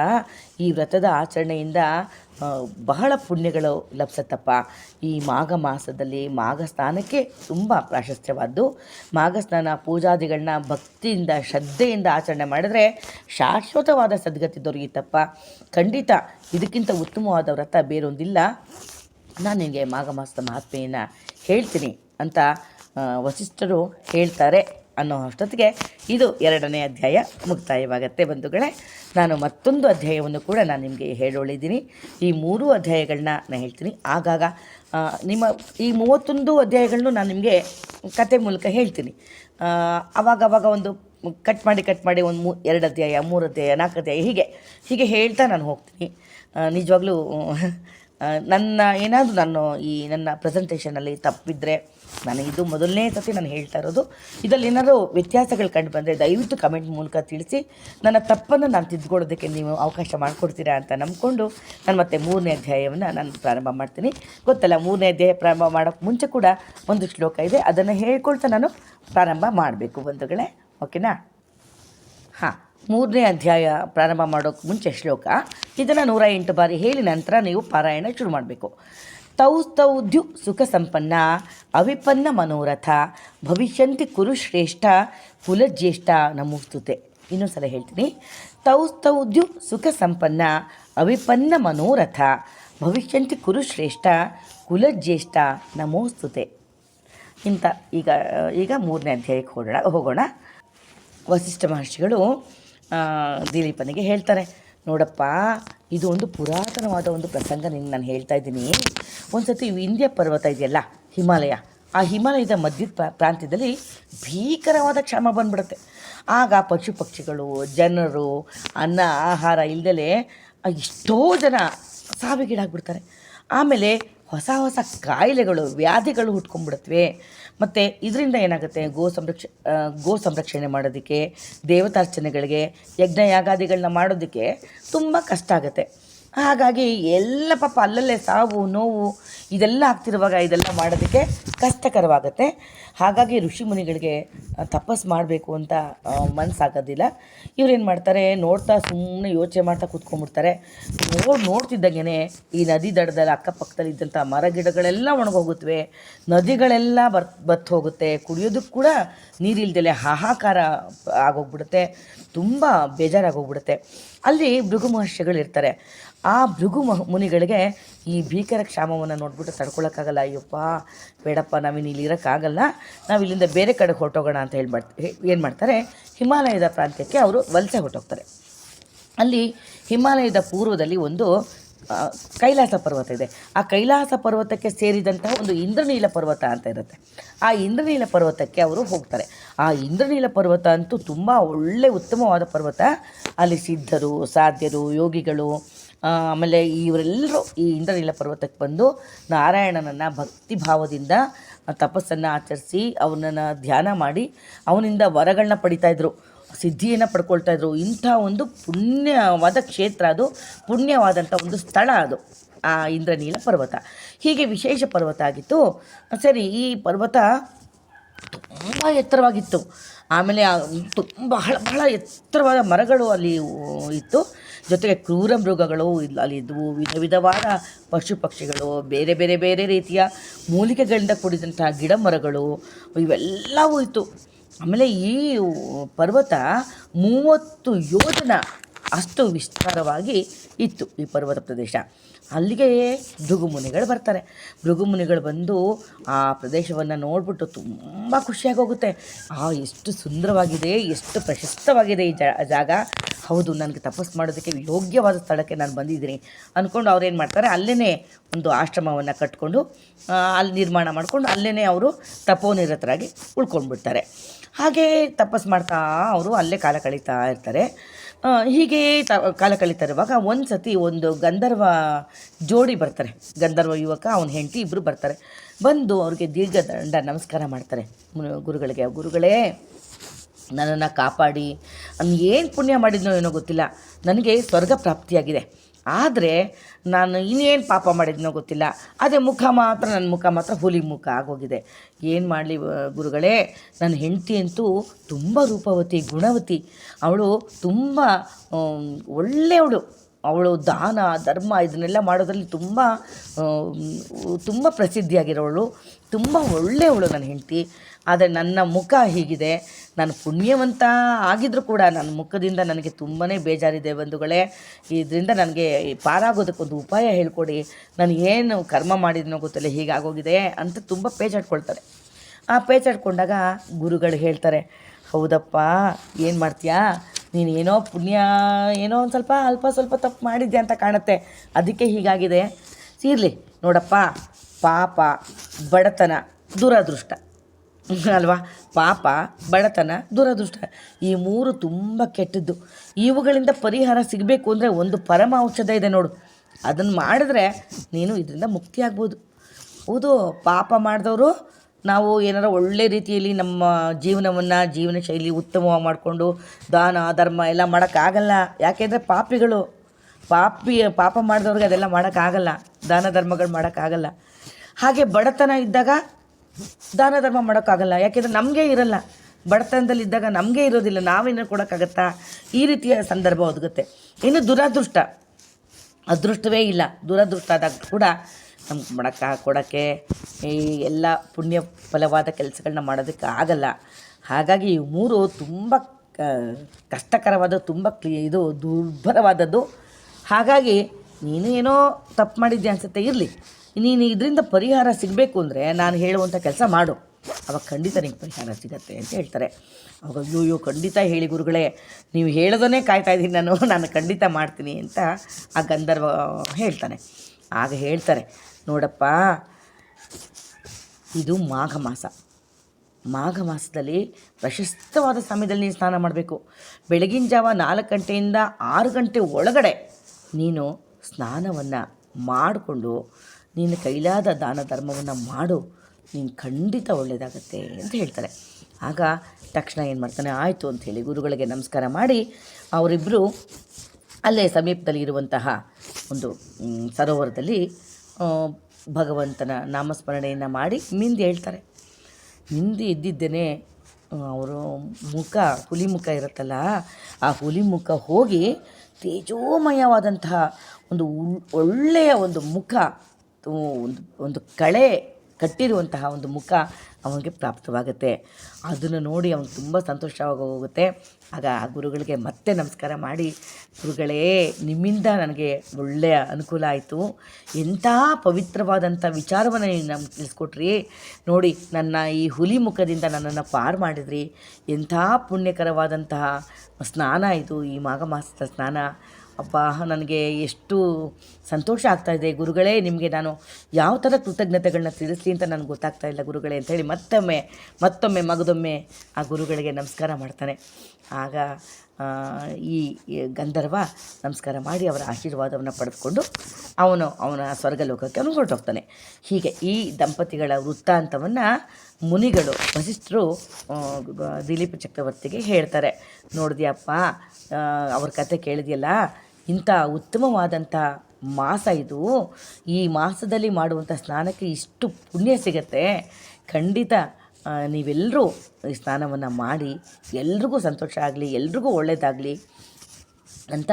ಈ ವ್ರತದ ಆಚರಣೆಯಿಂದ ಬಹಳ ಪುಣ್ಯಗಳು ಲಭಿಸತ್ತಪ್ಪ. ಈ ಮಾಘ ಮಾಸದಲ್ಲಿ ಮಾಘ ಸ್ನಾನಕ್ಕೆ ತುಂಬ ಪ್ರಾಶಸ್ತ್ಯವಾದ್ದು. ಮಾಘ ಸ್ನಾನ ಪೂಜಾದಿಗಳನ್ನ ಭಕ್ತಿಯಿಂದ, ಶ್ರದ್ಧೆಯಿಂದ ಆಚರಣೆ ಮಾಡಿದ್ರೆ ಶಾಶ್ವತವಾದ ಸದ್ಗತಿ ದೊರೆಯುತ್ತಪ್ಪ. ಖಂಡಿತ ಇದಕ್ಕಿಂತ ಉತ್ತಮವಾದ ವ್ರತ ಬೇರೊಂದಿಲ್ಲ. ನಾನು ನಿನಗೆ ಮಾಘ ಮಾಸದ ಮಹಾತ್ಮೆಯನ್ನು ಹೇಳ್ತೀನಿ ಅಂತ ವಸಿಷ್ಠರು ಹೇಳ್ತಾರೆ ಅನ್ನೋ ಅಷ್ಟೊತ್ತಿಗೆ ಇದು ಎರಡನೇ ಅಧ್ಯಾಯ ಮುಕ್ತಾಯವಾಗತ್ತೆ ಬಂಧುಗಳೇ. ನಾನು ಮತ್ತೊಂದು ಅಧ್ಯಾಯವನ್ನು ಕೂಡ ನಾನು ನಿಮಗೆ ಹೇಳೋಳಿದ್ದೀನಿ. ಈ ಮೂರು ಅಧ್ಯಾಯಗಳನ್ನ ನಾನು ಹೇಳ್ತೀನಿ. ಆಗಾಗ ನಿಮ್ಮ ಈ ಮೂವತ್ತೊಂದು ಅಧ್ಯಾಯಗಳನ್ನು ನಾನು ನಿಮಗೆ ಕತೆ ಮೂಲಕ ಹೇಳ್ತೀನಿ. ಆವಾಗವಾಗ ಒಂದು ಕಟ್ ಮಾಡಿ ಕಟ್ ಮಾಡಿ ಒಂದು ಮೂ, ಎರಡು ಅಧ್ಯಾಯ, ಮೂರು ಅಧ್ಯಾಯ, ನಾಲ್ಕು ಅಧ್ಯಾಯ ಹೀಗೆ ಹೀಗೆ ಹೇಳ್ತಾ ನಾನು ಹೋಗ್ತೀನಿ. ನಿಜವಾಗ್ಲೂ ನನ್ನ ಏನಾದರೂ ನಾನು ಈ ನನ್ನ ಪ್ರೆಸೆಂಟೇಷನಲ್ಲಿ ತಪ್ಪಿದ್ದರೆ ನಾನು ಇದು ಮೊದಲನೇ ಸತಿ ನಾನು ಹೇಳ್ತಾ ಇರೋದು. ಇದರಲ್ಲಿ ಏನಾದರೂ ವ್ಯತ್ಯಾಸಗಳು ಕಂಡು ಬಂದರೆ ದಯವಿಟ್ಟು ಕಮೆಂಟ್ ಮೂಲಕ ತಿಳಿಸಿ. ನನ್ನ ತಪ್ಪನ್ನು ನಾನು ತಿದ್ದುಕೊಳ್ಳೋದಕ್ಕೆ ನೀವು ಅವಕಾಶ ಮಾಡಿಕೊಡ್ತೀರಾ ಅಂತ ನಂಬಿಕೊಂಡು ನಾನು ಮತ್ತೆ ಮೂರನೇ ಅಧ್ಯಾಯವನ್ನು ನಾನು ಪ್ರಾರಂಭ ಮಾಡ್ತೀನಿ. ಗೊತ್ತಲ್ಲ, ಮೂರನೇ ಅಧ್ಯಾಯ ಪ್ರಾರಂಭ ಮಾಡೋಕ್ಕೆ ಮುಂಚೆ ಕೂಡ ಒಂದು ಶ್ಲೋಕ ಇದೆ. ಅದನ್ನು ಹೇಳ್ಕೊಳ್ತಾ ನಾನು ಪ್ರಾರಂಭ ಮಾಡಬೇಕು ಬಂಧುಗಳೇ. ಓಕೆನಾ ಹಾಂ. ಮೂರನೇ ಅಧ್ಯಾಯ ಪ್ರಾರಂಭ ಮಾಡೋಕ್ಕೆ ಮುಂಚೆ ಶ್ಲೋಕ. ಇದನ್ನು ನೂರ ಎಂಟು ಬಾರಿ ಹೇಳಿ ನಂತರ ನೀವು ಪಾರಾಯಣ ಶುರು ಮಾಡಬೇಕು. ತೌಸ್ತೌದ್ಯು ಸುಖ ಸಂಪನ್ನ ಅವಿಪನ್ನ ಮನೋರಥ, ಭವಿಷ್ಯಂತಿ ಕುರು ಶ್ರೇಷ್ಠ ಕುಲಜ್ಯೇಷ್ಠ ನಮೋಸ್ತುತೆ. ಇನ್ನೊಂದು ಸಲ ಹೇಳ್ತೀನಿ. ತೌಸ್ತೌದ್ಯು ಸುಖ ಸಂಪನ್ನ ಅವಿಪನ್ನ ಮನೋರಥ, ಭವಿಷ್ಯಂತಿ ಕುರು ಶ್ರೇಷ್ಠ ಕುಲಜ್ಯೇಷ್ಠ ನಮೋಸ್ತುತೆ. ಇಂಥ ಈಗ ಈಗ ಮೂರನೇ ಅಧ್ಯಾಯಕ್ಕೆ ಹೋಗೋಣ ಹೋಗೋಣ. ವಸಿಷ್ಠ ಮಹರ್ಷಿಗಳು ದಿಲೀಪನಿಗೆ ಹೇಳ್ತಾರೆ, ನೋಡಪ್ಪ, ಇದು ಒಂದು ಪುರಾತನವಾದ ಒಂದು ಪ್ರಸಂಗ ನಿನ್ಗೆ ನಾನು ಹೇಳ್ತಾ ಇದ್ದೀನಿ. ಒಂದು ಸತಿ ವಿಂಧ್ಯ ಪರ್ವತ ಇದೆಯಲ್ಲ, ಹಿಮಾಲಯ, ಆ ಹಿಮಾಲಯದ ಮಧ್ಯ ಪ್ರಾ- ಪ್ರಾಂತ್ಯದಲ್ಲಿ ಭೀಕರವಾದ ಕ್ಷಾಮ ಬಂದ್ಬಿಡುತ್ತೆ. ಆಗ ಪಶು ಪಕ್ಷಿಗಳು, ಜನರು, ಅನ್ನ, ಆಹಾರ ಇಲ್ಲದಲೇ ಎಷ್ಟೋ ಜನ ಸಾವಿಗೀಡಾಗ್ಬಿಡ್ತಾರೆ. ಆಮೇಲೆ ಹೊಸ ಹೊಸ ಕಾಯಿಲೆಗಳು, ವ್ಯಾಧಿಗಳು ಹುಟ್ಕೊಂಡ್ಬಿಡುತ್ತವೆ ಮತ್ತು ಇದರಿಂದ ಏನಾಗುತ್ತೆ? ಗೋ ಸಂರಕ್ಷ ಗೋ ಸಂರಕ್ಷಣೆ ಮಾಡೋದಕ್ಕೆ, ದೇವತಾರ್ಚನೆಗಳಿಗೆ ಯಜ್ಞ ಯಾಗಾದಿಗಳನ್ನ ಮಾಡೋದಕ್ಕೆ ತುಂಬ ಕಷ್ಟ ಆಗುತ್ತೆ. ಹಾಗಾಗಿ ಎಲ್ಲ ಪಾಪ ಅಲ್ಲಲ್ಲೇ ಸಾವು, ನೋವು, ಇದೆಲ್ಲ ಆಗ್ತಿರುವಾಗ ಇದೆಲ್ಲ ಮಾಡೋದಕ್ಕೆ ಕಷ್ಟಕರವಾಗುತ್ತೆ. ಹಾಗಾಗಿ ಋಷಿ ಮುನಿಗಳಿಗೆ ತಪಸ್ ಮಾಡಬೇಕು ಅಂತ ಮನಸ್ಸಾಗೋದಿಲ್ಲ ಇವ್ರೇನು ಮಾಡ್ತಾರೆ, ನೋಡ್ತಾ ಸುಮ್ಮನೆ ಯೋಚನೆ ಮಾಡ್ತಾ ಕೂತ್ಕೊಂಡ್ಬಿಡ್ತಾರೆ. ನೋಡಿ ನೋಡ್ತಿದ್ದಂಗೆ ಈ ನದಿ ದಡದಲ್ಲಿ ಅಕ್ಕಪಕ್ಕದಲ್ಲಿ ಇದ್ದಂಥ ಮರ ಗಿಡಗಳೆಲ್ಲ ಒಣಗೋಗುತ್ತವೆ ನದಿಗಳೆಲ್ಲ ಬರ್, ಬತ್ತು ಹೋಗುತ್ತೆ. ಕುಡಿಯೋದಕ್ಕೆ ಕೂಡ ನೀರಿಲ್ದಲೆ ಹಾಹಾಕಾರ ಆಗೋಗ್ಬಿಡುತ್ತೆ. ತುಂಬ ಬೇಜಾರಾಗೋಗ್ಬಿಡುತ್ತೆ. ಅಲ್ಲಿ ಭೃಗು ಮಹರ್ಷಿಗಳು ಇರ್ತಾರೆ ಆ ಭೃಗು ಮುನಿಗಳಿಗೆ ಈ ಭೀಕರ ಕ್ಷಾಮವನ್ನು ನೋಡಿಬಿಟ್ಟು ತಡ್ಕೊಳಕ್ಕಾಗಲ್ಲ, ಅಯ್ಯಪ್ಪ, ಬೇಡಪ್ಪ ನಾವಿನ್ನು ಇಲ್ಲಿ ಇರೋಕ್ಕಾಗಲ್ಲ ನಾವು ಇಲ್ಲಿಂದ ಬೇರೆ ಕಡೆ ಹೊರಟೋಗೋಣ ಅಂತ ಹೇಳ್ಬಾರ್ದು ಏನು ಮಾಡ್ತಾರೆ, ಹಿಮಾಲಯದ ಪ್ರಾಂತ್ಯಕ್ಕೆ ಅವರು ವಲಸೆ ಹೊರಟೋಗ್ತಾರೆ. ಅಲ್ಲಿ ಹಿಮಾಲಯದ ಪೂರ್ವದಲ್ಲಿ ಒಂದು ಕೈಲಾಸ ಪರ್ವತ ಇದೆ. ಆ ಕೈಲಾಸ ಪರ್ವತಕ್ಕೆ ಸೇರಿದಂತಹ ಒಂದು ಇಂದ್ರನೀಲ ಪರ್ವತ ಅಂತ ಇರುತ್ತೆ. ಆ ಇಂದ್ರನೀಲ ಪರ್ವತಕ್ಕೆ ಅವರು ಹೋಗ್ತಾರೆ. ಆ ಇಂದ್ರನೀಲ ಪರ್ವತ ಅಂತೂ ತುಂಬ ಒಳ್ಳೆ ಉತ್ತಮವಾದ ಪರ್ವತ. ಅಲ್ಲಿ ಸಿದ್ಧರು, ಸಾಧ್ಯರು, ಯೋಗಿಗಳು ಆಮೇಲೆ ಇವರೆಲ್ಲರೂ ಈ ಇಂದ್ರನೀಲ ಪರ್ವತಕ್ಕೆ ಬಂದು ನಾರಾಯಣನನ್ನು ಭಕ್ತಿ ಭಾವದಿಂದ ತಪಸ್ಸನ್ನು ಆಚರಿಸಿ ಅವನನ್ನು ಧ್ಯಾನ ಮಾಡಿ ಅವನಿಂದ ವರಗಳನ್ನ ಪಡಿತಾಯಿದ್ರು ಸಿದ್ಧಿಯನ್ನು ಪಡ್ಕೊಳ್ತಾ ಇದ್ರು. ಇಂಥ ಒಂದು ಪುಣ್ಯವಾದ ಕ್ಷೇತ್ರ ಅದು, ಪುಣ್ಯವಾದಂಥ ಒಂದು ಸ್ಥಳ ಅದು ಆ ಇಂದ್ರನೀಲ ಪರ್ವತ. ಹೀಗೆ ವಿಶೇಷ ಪರ್ವತ ಆಗಿತ್ತು. ಸರಿ, ಈ ಪರ್ವತ ತುಂಬ ಎತ್ತರವಾಗಿತ್ತು. ಆಮೇಲೆ ತುಂಬ ಬಹಳ ಬಹಳ ಎತ್ತರವಾದ ಮರಗಳು ಅಲ್ಲಿ ಇತ್ತು. ಜೊತೆಗೆ ಕ್ರೂರ ಮೃಗಗಳು ಇಲ್ಲಿ ಅಲ್ಲಿ ಇದ್ವು, ವಿಧ ವಿಧವಾದ ಪಶು ಪಕ್ಷಿಗಳು, ಬೇರೆ ಬೇರೆ ಬೇರೆ ರೀತಿಯ ಮೂಲಿಕೆಗಳಿಂದ ಕೂಡಿದಂತಹ ಗಿಡ ಮರಗಳು, ಇವೆಲ್ಲವೂ ಇತ್ತು. ಆಮೇಲೆ ಈ ಪರ್ವತ ಮೂವತ್ತು ಯೋಜನ ಅಷ್ಟು ವಿಸ್ತಾರವಾಗಿ ಇತ್ತು ಈ ಪರ್ವತ ಪ್ರದೇಶ. ಅಲ್ಲಿಗೆ ಭೃಗುಮುನಿಗಳು ಬರ್ತಾರೆ. ಭೃಗುಮುನಿಗಳು ಬಂದು ಆ ಪ್ರದೇಶವನ್ನು ನೋಡಿಬಿಟ್ಟು ತುಂಬ ಖುಷಿಯಾಗಿ ಹೋಗುತ್ತೆ ಆ, ಎಷ್ಟು ಸುಂದರವಾಗಿದೆ, ಎಷ್ಟು ಪ್ರಶಸ್ತವಾಗಿದೆ ಈ ಜಾಗ. ಹೌದು, ನನಗೆ ತಪಸ್ಸು ಮಾಡೋದಕ್ಕೆ ಯೋಗ್ಯವಾದ ಸ್ಥಳಕ್ಕೆ ನಾನು ಬಂದಿದ್ದೀನಿ. ಅಂದ್ಕೊಂಡು ಅವ್ರು ಏನು ಮಾಡ್ತಾರೆ ಅಲ್ಲೇ ಒಂದು ಆಶ್ರಮವನ್ನು ಕಟ್ಕೊಂಡು ಅಲ್ಲಿ ನಿರ್ಮಾಣ ಮಾಡಿಕೊಂಡು ಅಲ್ಲೇ ಅವರು ತಪೋನಿರತರಾಗಿ ಉಳ್ಕೊಂಡ್ಬಿಡ್ತಾರೆ. ಹಾಗೇ ತಪಸ್ಸು ಮಾಡ್ತಾ ಅವರು ಅಲ್ಲೇ ಕಾಲ ಕಳೀತಾ ಇರ್ತಾರೆ. ಹೀಗೆ ತ, ಕಾಲ ಕಳೀತಾ ಇರುವಾಗ ಒಂದು ಸತಿ ಒಂದು ಗಂಧರ್ವ ಜೋಡಿ ಬರ್ತಾರೆ. ಗಂಧರ್ವ ಯುವಕ, ಅವನ ಹೆಂಡತಿ ಇಬ್ಬರು ಬರ್ತಾರೆ. ಬಂದು ಅವ್ರಿಗೆ ದೀರ್ಘ ದಂಡ ನಮಸ್ಕಾರ ಮಾಡ್ತಾರೆ. ಗುರುಗಳಿಗೆ, ಗುರುಗಳೇ ನನ್ನನ್ನು ಕಾಪಾಡಿ. ನಾನು ಏನು ಪುಣ್ಯ ಮಾಡಿದ್ನೋ ಏನೋ ಗೊತ್ತಿಲ್ಲ. ನನಗೆ ಸ್ವರ್ಗ ಪ್ರಾಪ್ತಿಯಾಗಿದೆ. ಆದರೆ ನಾನು ಇನ್ನೇನು ಪಾಪ ಮಾಡಿದ್ನೋ ಗೊತ್ತಿಲ್ಲ. ಅದೇ ಮುಖ ಮಾತ್ರ ನನ್ನ ಮುಖ ಮಾತ್ರ ಹುಲಿ ಮುಖ ಆಗೋಗಿದೆ. ಏನು ಮಾಡಲಿ ಗುರುಗಳೇ? ನನ್ನ ಹೆಂಡತಿ ಅಂತೂ ತುಂಬ ರೂಪವತಿ, ಗುಣವತಿ. ಅವಳು ತುಂಬ ಒಳ್ಳೆಯವಳು. ಅವಳು ದಾನ, ಧರ್ಮ ಇದನ್ನೆಲ್ಲ ಮಾಡೋದ್ರಲ್ಲಿ ತುಂಬ ತುಂಬ ಪ್ರಸಿದ್ಧಿಯಾಗಿರೋವಳು ತುಂಬ ಒಳ್ಳೆಯವಳು ನನ್ನ ಹೆಂಡತಿ. ಆದರೆ ನನ್ನ ಮುಖ ಹೀಗಿದೆ. ನಾನು ಪುಣ್ಯವಂತ ಆಗಿದ್ದರೂ ಕೂಡ ನನ್ನ ಮುಖದಿಂದ ನನಗೆ ತುಂಬಾ ಬೇಜಾರಿದೆ ಬಂಧುಗಳೇ. ಇದರಿಂದ ನನಗೆ ಪಾರಾಗೋದಕ್ಕೊಂದು ಉಪಾಯ ಹೇಳ್ಕೊಡಿ. ನಾನು ಏನು ಕರ್ಮ ಮಾಡಿದ್ನೋ ಗೊತ್ತಲ್ಲ ಹೀಗಾಗೋಗಿದೆ ಅಂತ ತುಂಬ ಪೇಚಾಡ್ಕೊಳ್ತಾರೆ. ಆ ಪೇಚಾಡ್ಕೊಂಡಾಗ ಗುರುಗಳು ಹೇಳ್ತಾರೆ, ಹೌದಪ್ಪ, ಏನು ಮಾಡ್ತೀಯಾ? ನೀನು ಏನೋ ಪುಣ್ಯ, ಏನೋ ಒಂದು ಸ್ವಲ್ಪ ಅಲ್ಪ ಸ್ವಲ್ಪ ತಪ್ಪು ಮಾಡಿದ್ದೆ ಅಂತ ಕಾಣುತ್ತೆ. ಅದಕ್ಕೆ ಹೀಗಾಗಿದೆ. ಇರಲಿ ನೋಡಪ್ಪ, ಪಾಪ, ಬಡತನ, ದುರದೃಷ್ಟ. ಅಲ್ವಾ? ಪಾಪ, ಬಡತನ, ದುರದೃಷ್ಟ. ಈ ಮೂರು ತುಂಬ ಕೆಟ್ಟದ್ದು. ಇವುಗಳಿಂದ ಪರಿಹಾರ ಸಿಗಬೇಕು ಅಂದರೆ ಒಂದು ಪರಮ ಔಷಧ ಇದೆ ನೋಡು. ಅದನ್ನು ಮಾಡಿದ್ರೆ ನೀನು ಇದರಿಂದ ಮುಕ್ತಿ ಆಗ್ಬೋದು. ಹೌದು, ಪಾಪ ಮಾಡಿದವರು ನಾವು ಏನಾರ ಒಳ್ಳೆ ರೀತಿಯಲ್ಲಿ ನಮ್ಮ ಜೀವನವನ್ನು, ಜೀವನ ಶೈಲಿ ಉತ್ತಮವಾಗಿ ಮಾಡಿಕೊಂಡು ದಾನ, ಧರ್ಮ ಎಲ್ಲ ಮಾಡೋಕ್ಕಾಗಲ್ಲ. ಯಾಕೆಂದರೆ ಪಾಪಿಗಳು, ಪಾಪಿ, ಪಾಪ ಮಾಡಿದವ್ರಿಗೆ ಅದೆಲ್ಲ ಮಾಡೋಕ್ಕಾಗಲ್ಲ. ದಾನ, ಧರ್ಮಗಳು ಮಾಡೋಕ್ಕಾಗಲ್ಲ. ಹಾಗೆ ಬಡತನ ಇದ್ದಾಗ ದಾನ, ಧರ್ಮ ಮಾಡೋಕ್ಕಾಗಲ್ಲ. ಯಾಕೆಂದರೆ ನಮಗೆ ಇರಲ್ಲ. ಬಡತನದಲ್ಲಿ ಇದ್ದಾಗ ನಮಗೆ ಇರೋದಿಲ್ಲ. ನಾವೇನು ಕೊಡೋಕ್ಕಾಗತ್ತಾ? ಈ ರೀತಿಯ ಸಂದರ್ಭ ಒದಗುತ್ತೆ. ಇನ್ನು ದುರದೃಷ್ಟ. ಅದೃಷ್ಟವೇ ಇಲ್ಲ. ದುರದೃಷ್ಟ ಆದಾಗ ಕೂಡ ನಮ್ಗೆ ಮಾಡಕ್ಕೆ ಕೊಡೋಕ್ಕೆ ಈ ಎಲ್ಲ ಪುಣ್ಯ ಫಲವಾದ ಕೆಲಸಗಳನ್ನ ಮಾಡೋದಕ್ಕೆ ಆಗಲ್ಲ. ಹಾಗಾಗಿ ಈ ಮೂರು ತುಂಬ ಕಷ್ಟಕರವಾದ, ತುಂಬ ಕ್ಲೀ, ಇದು ದುರ್ಬಲವಾದದ್ದು. ಹಾಗಾಗಿ ನೀನು ಏನೋ ತಪ್ಪು ಮಾಡಿದ್ದೆ ಅನಿಸುತ್ತೆ, ಇರಲಿ. ನೀನು ಇದರಿಂದ ಪರಿಹಾರ ಸಿಗಬೇಕು ಅಂದರೆ ನಾನು ಹೇಳುವಂಥ ಕೆಲಸ ಮಾಡು. ಅವಾಗ ಖಂಡಿತ ನಿಂಗೆ ಪರಿಹಾರ ಸಿಗತ್ತೆ ಅಂತ ಹೇಳ್ತಾರೆ. ಅವಾಗ ಅಯ್ಯೋ ಅಯ್ಯೋ, ಖಂಡಿತ ಹೇಳಿ ಗುರುಗಳೇ, ನೀವು ಹೇಳೋದನ್ನೇ ಕಾಯ್ತಾ ಇದ್ದೀನಿ ನಾನು ನಾನು ಖಂಡಿತ ಮಾಡ್ತೀನಿ ಅಂತ ಆ ಗಂಧರ್ವ ಹೇಳ್ತಾನೆ. ಆಗ ಹೇಳ್ತಾರೆ ನೋಡಪ್ಪ. ಇದು ಮಾಘ ಮಾಸ. ಮಾಘ ಮಾಸದಲ್ಲಿ ಪ್ರಶಸ್ತವಾದ ಸಮಯದಲ್ಲಿ ನೀನು ಸ್ನಾನ ಮಾಡಬೇಕು. ಬೆಳಗಿನ ಜಾವ ನಾಲ್ಕು ಗಂಟೆಯಿಂದ ಆರು ಗಂಟೆ ಒಳಗಡೆ ನೀನು ಸ್ನಾನವನ್ನು ಮಾಡಿಕೊಂಡು ನೀನು ಕೈಲಾದ ದಾನ ಧರ್ಮವನ್ನು ಮಾಡು. ನೀನು ಖಂಡಿತ ಒಳ್ಳೆಯದಾಗತ್ತೆ ಅಂತ ಹೇಳ್ತಾರೆ. ಆಗ ತಕ್ಷಣ ಏನು ಮಾಡ್ತಾನೆ, ಆಯಿತು ಅಂಥೇಳಿ ಗುರುಗಳಿಗೆ ನಮಸ್ಕಾರ ಮಾಡಿ ಅವರಿಬ್ಬರು ಅಲ್ಲೇ ಸಮೀಪದಲ್ಲಿ ಇರುವಂತಹ ಒಂದು ಸರೋವರದಲ್ಲಿ ಭಗವಂತನ ನಾಮಸ್ಮರಣೆಯನ್ನು ಮಾಡಿ ಮಿಂದೆ ಹೇಳ್ತಾರೆ. ಹಿಂದೆ ಇದ್ದಿದ್ದೇನೆ ಅವರು ಮುಖ, ಹುಲಿ ಮುಖ ಇರುತ್ತಲ್ಲ, ಆ ಹುಲಿ ಮುಖ ಹೋಗಿ ತೇಜೋಮಯವಾದಂತಹ ಒಂದು ಒಳ್ಳೆಯ ಒಂದು ಮುಖ, ಒಂದು ಒಂದು ಕಳೆ ಕಟ್ಟಿರುವಂತಹ ಒಂದು ಮುಖ ಅವನಿಗೆ ಪ್ರಾಪ್ತವಾಗುತ್ತೆ. ಅದನ್ನು ನೋಡಿ ಅವನು ತುಂಬ ಸಂತೋಷವಾಗಿ ಹೋಗುತ್ತೆ. ಆಗ ಆ ಗುರುಗಳಿಗೆ ಮತ್ತೆ ನಮಸ್ಕಾರ ಮಾಡಿ, ಗುರುಗಳೇ, ನಿಮ್ಮಿಂದ ನನಗೆ ಒಳ್ಳೆಯ ಅನುಕೂಲ ಆಯಿತು. ಎಂಥ ಪವಿತ್ರವಾದಂಥ ವಿಚಾರವನ್ನು ನೀವು ನಮ್ಗೆ ತಿಳಿಸ್ಕೊಟ್ರಿ. ನೋಡಿ, ನನ್ನ ಈ ಹುಲಿ ಮುಖದಿಂದ ನನ್ನನ್ನು ಪಾರು ಮಾಡಿದ್ರಿ. ಎಂಥ ಪುಣ್ಯಕರವಾದಂತಹ ಸ್ನಾನ ಇದು, ಈ ಮಾಘ ಮಾಸದ ಸ್ನಾನ. ಅಪ್ಪ ನನಗೆ ಎಷ್ಟು ಸಂತೋಷ ಆಗ್ತಾ ಇದೆ. ಗುರುಗಳೇ, ನಿಮಗೆ ನಾನು ಯಾವ ಥರ ಕೃತಜ್ಞತೆಗಳನ್ನ ತಿಳಿಸ್ಲಿ ಅಂತ ನನಗೆ ಗೊತ್ತಾಗ್ತಾ ಇಲ್ಲ ಗುರುಗಳೇ ಅಂತೇಳಿ ಮತ್ತೊಮ್ಮೆ ಮತ್ತೊಮ್ಮೆ ಮಗದೊಮ್ಮೆ ಆ ಗುರುಗಳಿಗೆ ನಮಸ್ಕಾರ ಮಾಡ್ತಾನೆ. ಆಗ ಈ ಗಂಧರ್ವ ನಮಸ್ಕಾರ ಮಾಡಿ ಅವರ ಆಶೀರ್ವಾದವನ್ನು ಪಡೆದುಕೊಂಡು ಅವನು ಅವನ ಸ್ವರ್ಗಲೋಕಕ್ಕೆ ಅವನು ಹೊರಟೋಗ್ತಾನೆ. ಹೀಗೆ ಈ ದಂಪತಿಗಳ ವೃತ್ತಾಂತವನ್ನು ಮುನಿಗಳು, ವಸಿಷ್ಠರು ದಿಲೀಪ ಚಕ್ರವರ್ತಿಗೆ ಹೇಳ್ತಾರೆ. ನೋಡಿದ್ಯಪ್ಪ ಅವ್ರ ಕತೆ ಕೇಳಿದ್ಯಲ್ಲ ಇಂಥ ಉತ್ತಮವಾದಂಥ ಮಾಸ ಇದು. ಈ ಮಾಸದಲ್ಲಿ ಮಾಡುವಂಥ ಸ್ನಾನಕ್ಕೆ ಇಷ್ಟು ಪುಣ್ಯ ಸಿಗತ್ತೆ. ಖಂಡಿತ ನೀವೆಲ್ಲರೂ ಈ ಸ್ನಾನವನ್ನು ಮಾಡಿ, ಎಲ್ರಿಗೂ ಸಂತೋಷ ಆಗಲಿ, ಎಲ್ರಿಗೂ ಒಳ್ಳೆಯದಾಗಲಿ ಅಂತ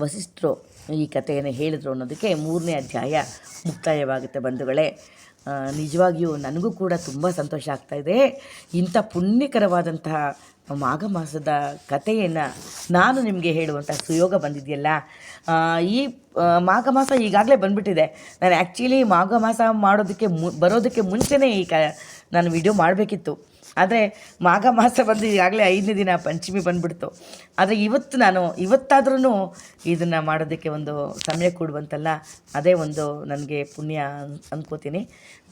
ವಸಿಷ್ಠರು ಈ ಕಥೆಯನ್ನು ಹೇಳಿದರು ಅನ್ನೋದಕ್ಕೆ ಮೂರನೇ ಅಧ್ಯಾಯ ಮುಕ್ತಾಯವಾಗುತ್ತೆ ಬಂಧುಗಳೇ. ನಿಜವಾಗಿಯೂ ನನಗೂ ಕೂಡ ತುಂಬ ಸಂತೋಷ ಆಗ್ತಾಯಿದೆ ಇಂಥ ಪುಣ್ಯಕರವಾದಂತಹ ಮಾಘ ಮಾಸದ ಕಥೆಯನ್ನು ನಾನು ನಿಮಗೆ ಹೇಳುವಂಥ ಸುಯೋಗ ಬಂದಿದೆಯಲ್ಲ. ಈ ಮಾಘ ಮಾಸ ಈಗಾಗಲೇ ಬಂದ್ಬಿಟ್ಟಿದೆ. ನಾನು ಆ್ಯಕ್ಚುಲಿ ಮಾಘ ಮಾಸ ಮಾಡೋದಕ್ಕೆ ಮು, ಬರೋದಕ್ಕೆ ಮುಂಚೆನೇ ಈ ಕ, ನಾನು ವಿಡಿಯೋ ಮಾಡಬೇಕಿತ್ತು. ಆದರೆ ಮಾಘ ಮಾಸ ಬಂದು ಈಗಾಗಲೇ ಐದನೇ ದಿನ ಪಂಚಮಿ ಬಂದ್ಬಿಡ್ತು. ಆದರೆ ಇವತ್ತು ನಾನು ಇವತ್ತಾದ್ರೂ ಇದನ್ನು ಮಾಡೋದಕ್ಕೆ ಒಂದು ಸಮಯ ಕೊಡುವಂತಲ್ಲ, ಅದೇ ಒಂದು ನನಗೆ ಪುಣ್ಯ ಅಂದ್ಕೋತೀನಿ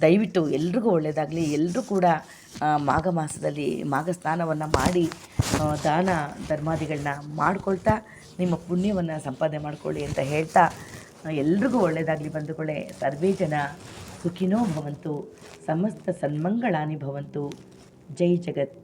ದಯವಿಟ್ಟು ಎಲ್ರಿಗೂ ಒಳ್ಳೆಯದಾಗಲಿ ಎಲ್ಲರೂ ಕೂಡ ಮಾಘ ಮಾಸದಲ್ಲಿ ಮಾಘ ಸ್ನಾನವನ್ನು ಮಾಡಿ ದಾನ ಧರ್ಮಾದಿಗಳನ್ನ ಮಾಡ್ಕೊಳ್ತಾ, ನಿಮ್ಮ ಪುಣ್ಯವನ್ನು ಸಂಪಾದನೆ ಮಾಡಿಕೊಳ್ಳಿ ಅಂತ ಹೇಳ್ತಾ ಎಲ್ರಿಗೂ ಒಳ್ಳೆಯದಾಗಲಿ ಬಂಧುಗಳೇ. ಸರ್ವೇ ಜನ ಸುಖಿನೋ ಭವಂತು, ಸಮಸ್ತ ಸನ್ಮಂಗಳಾನಿ ಭವಂತು. जय जगत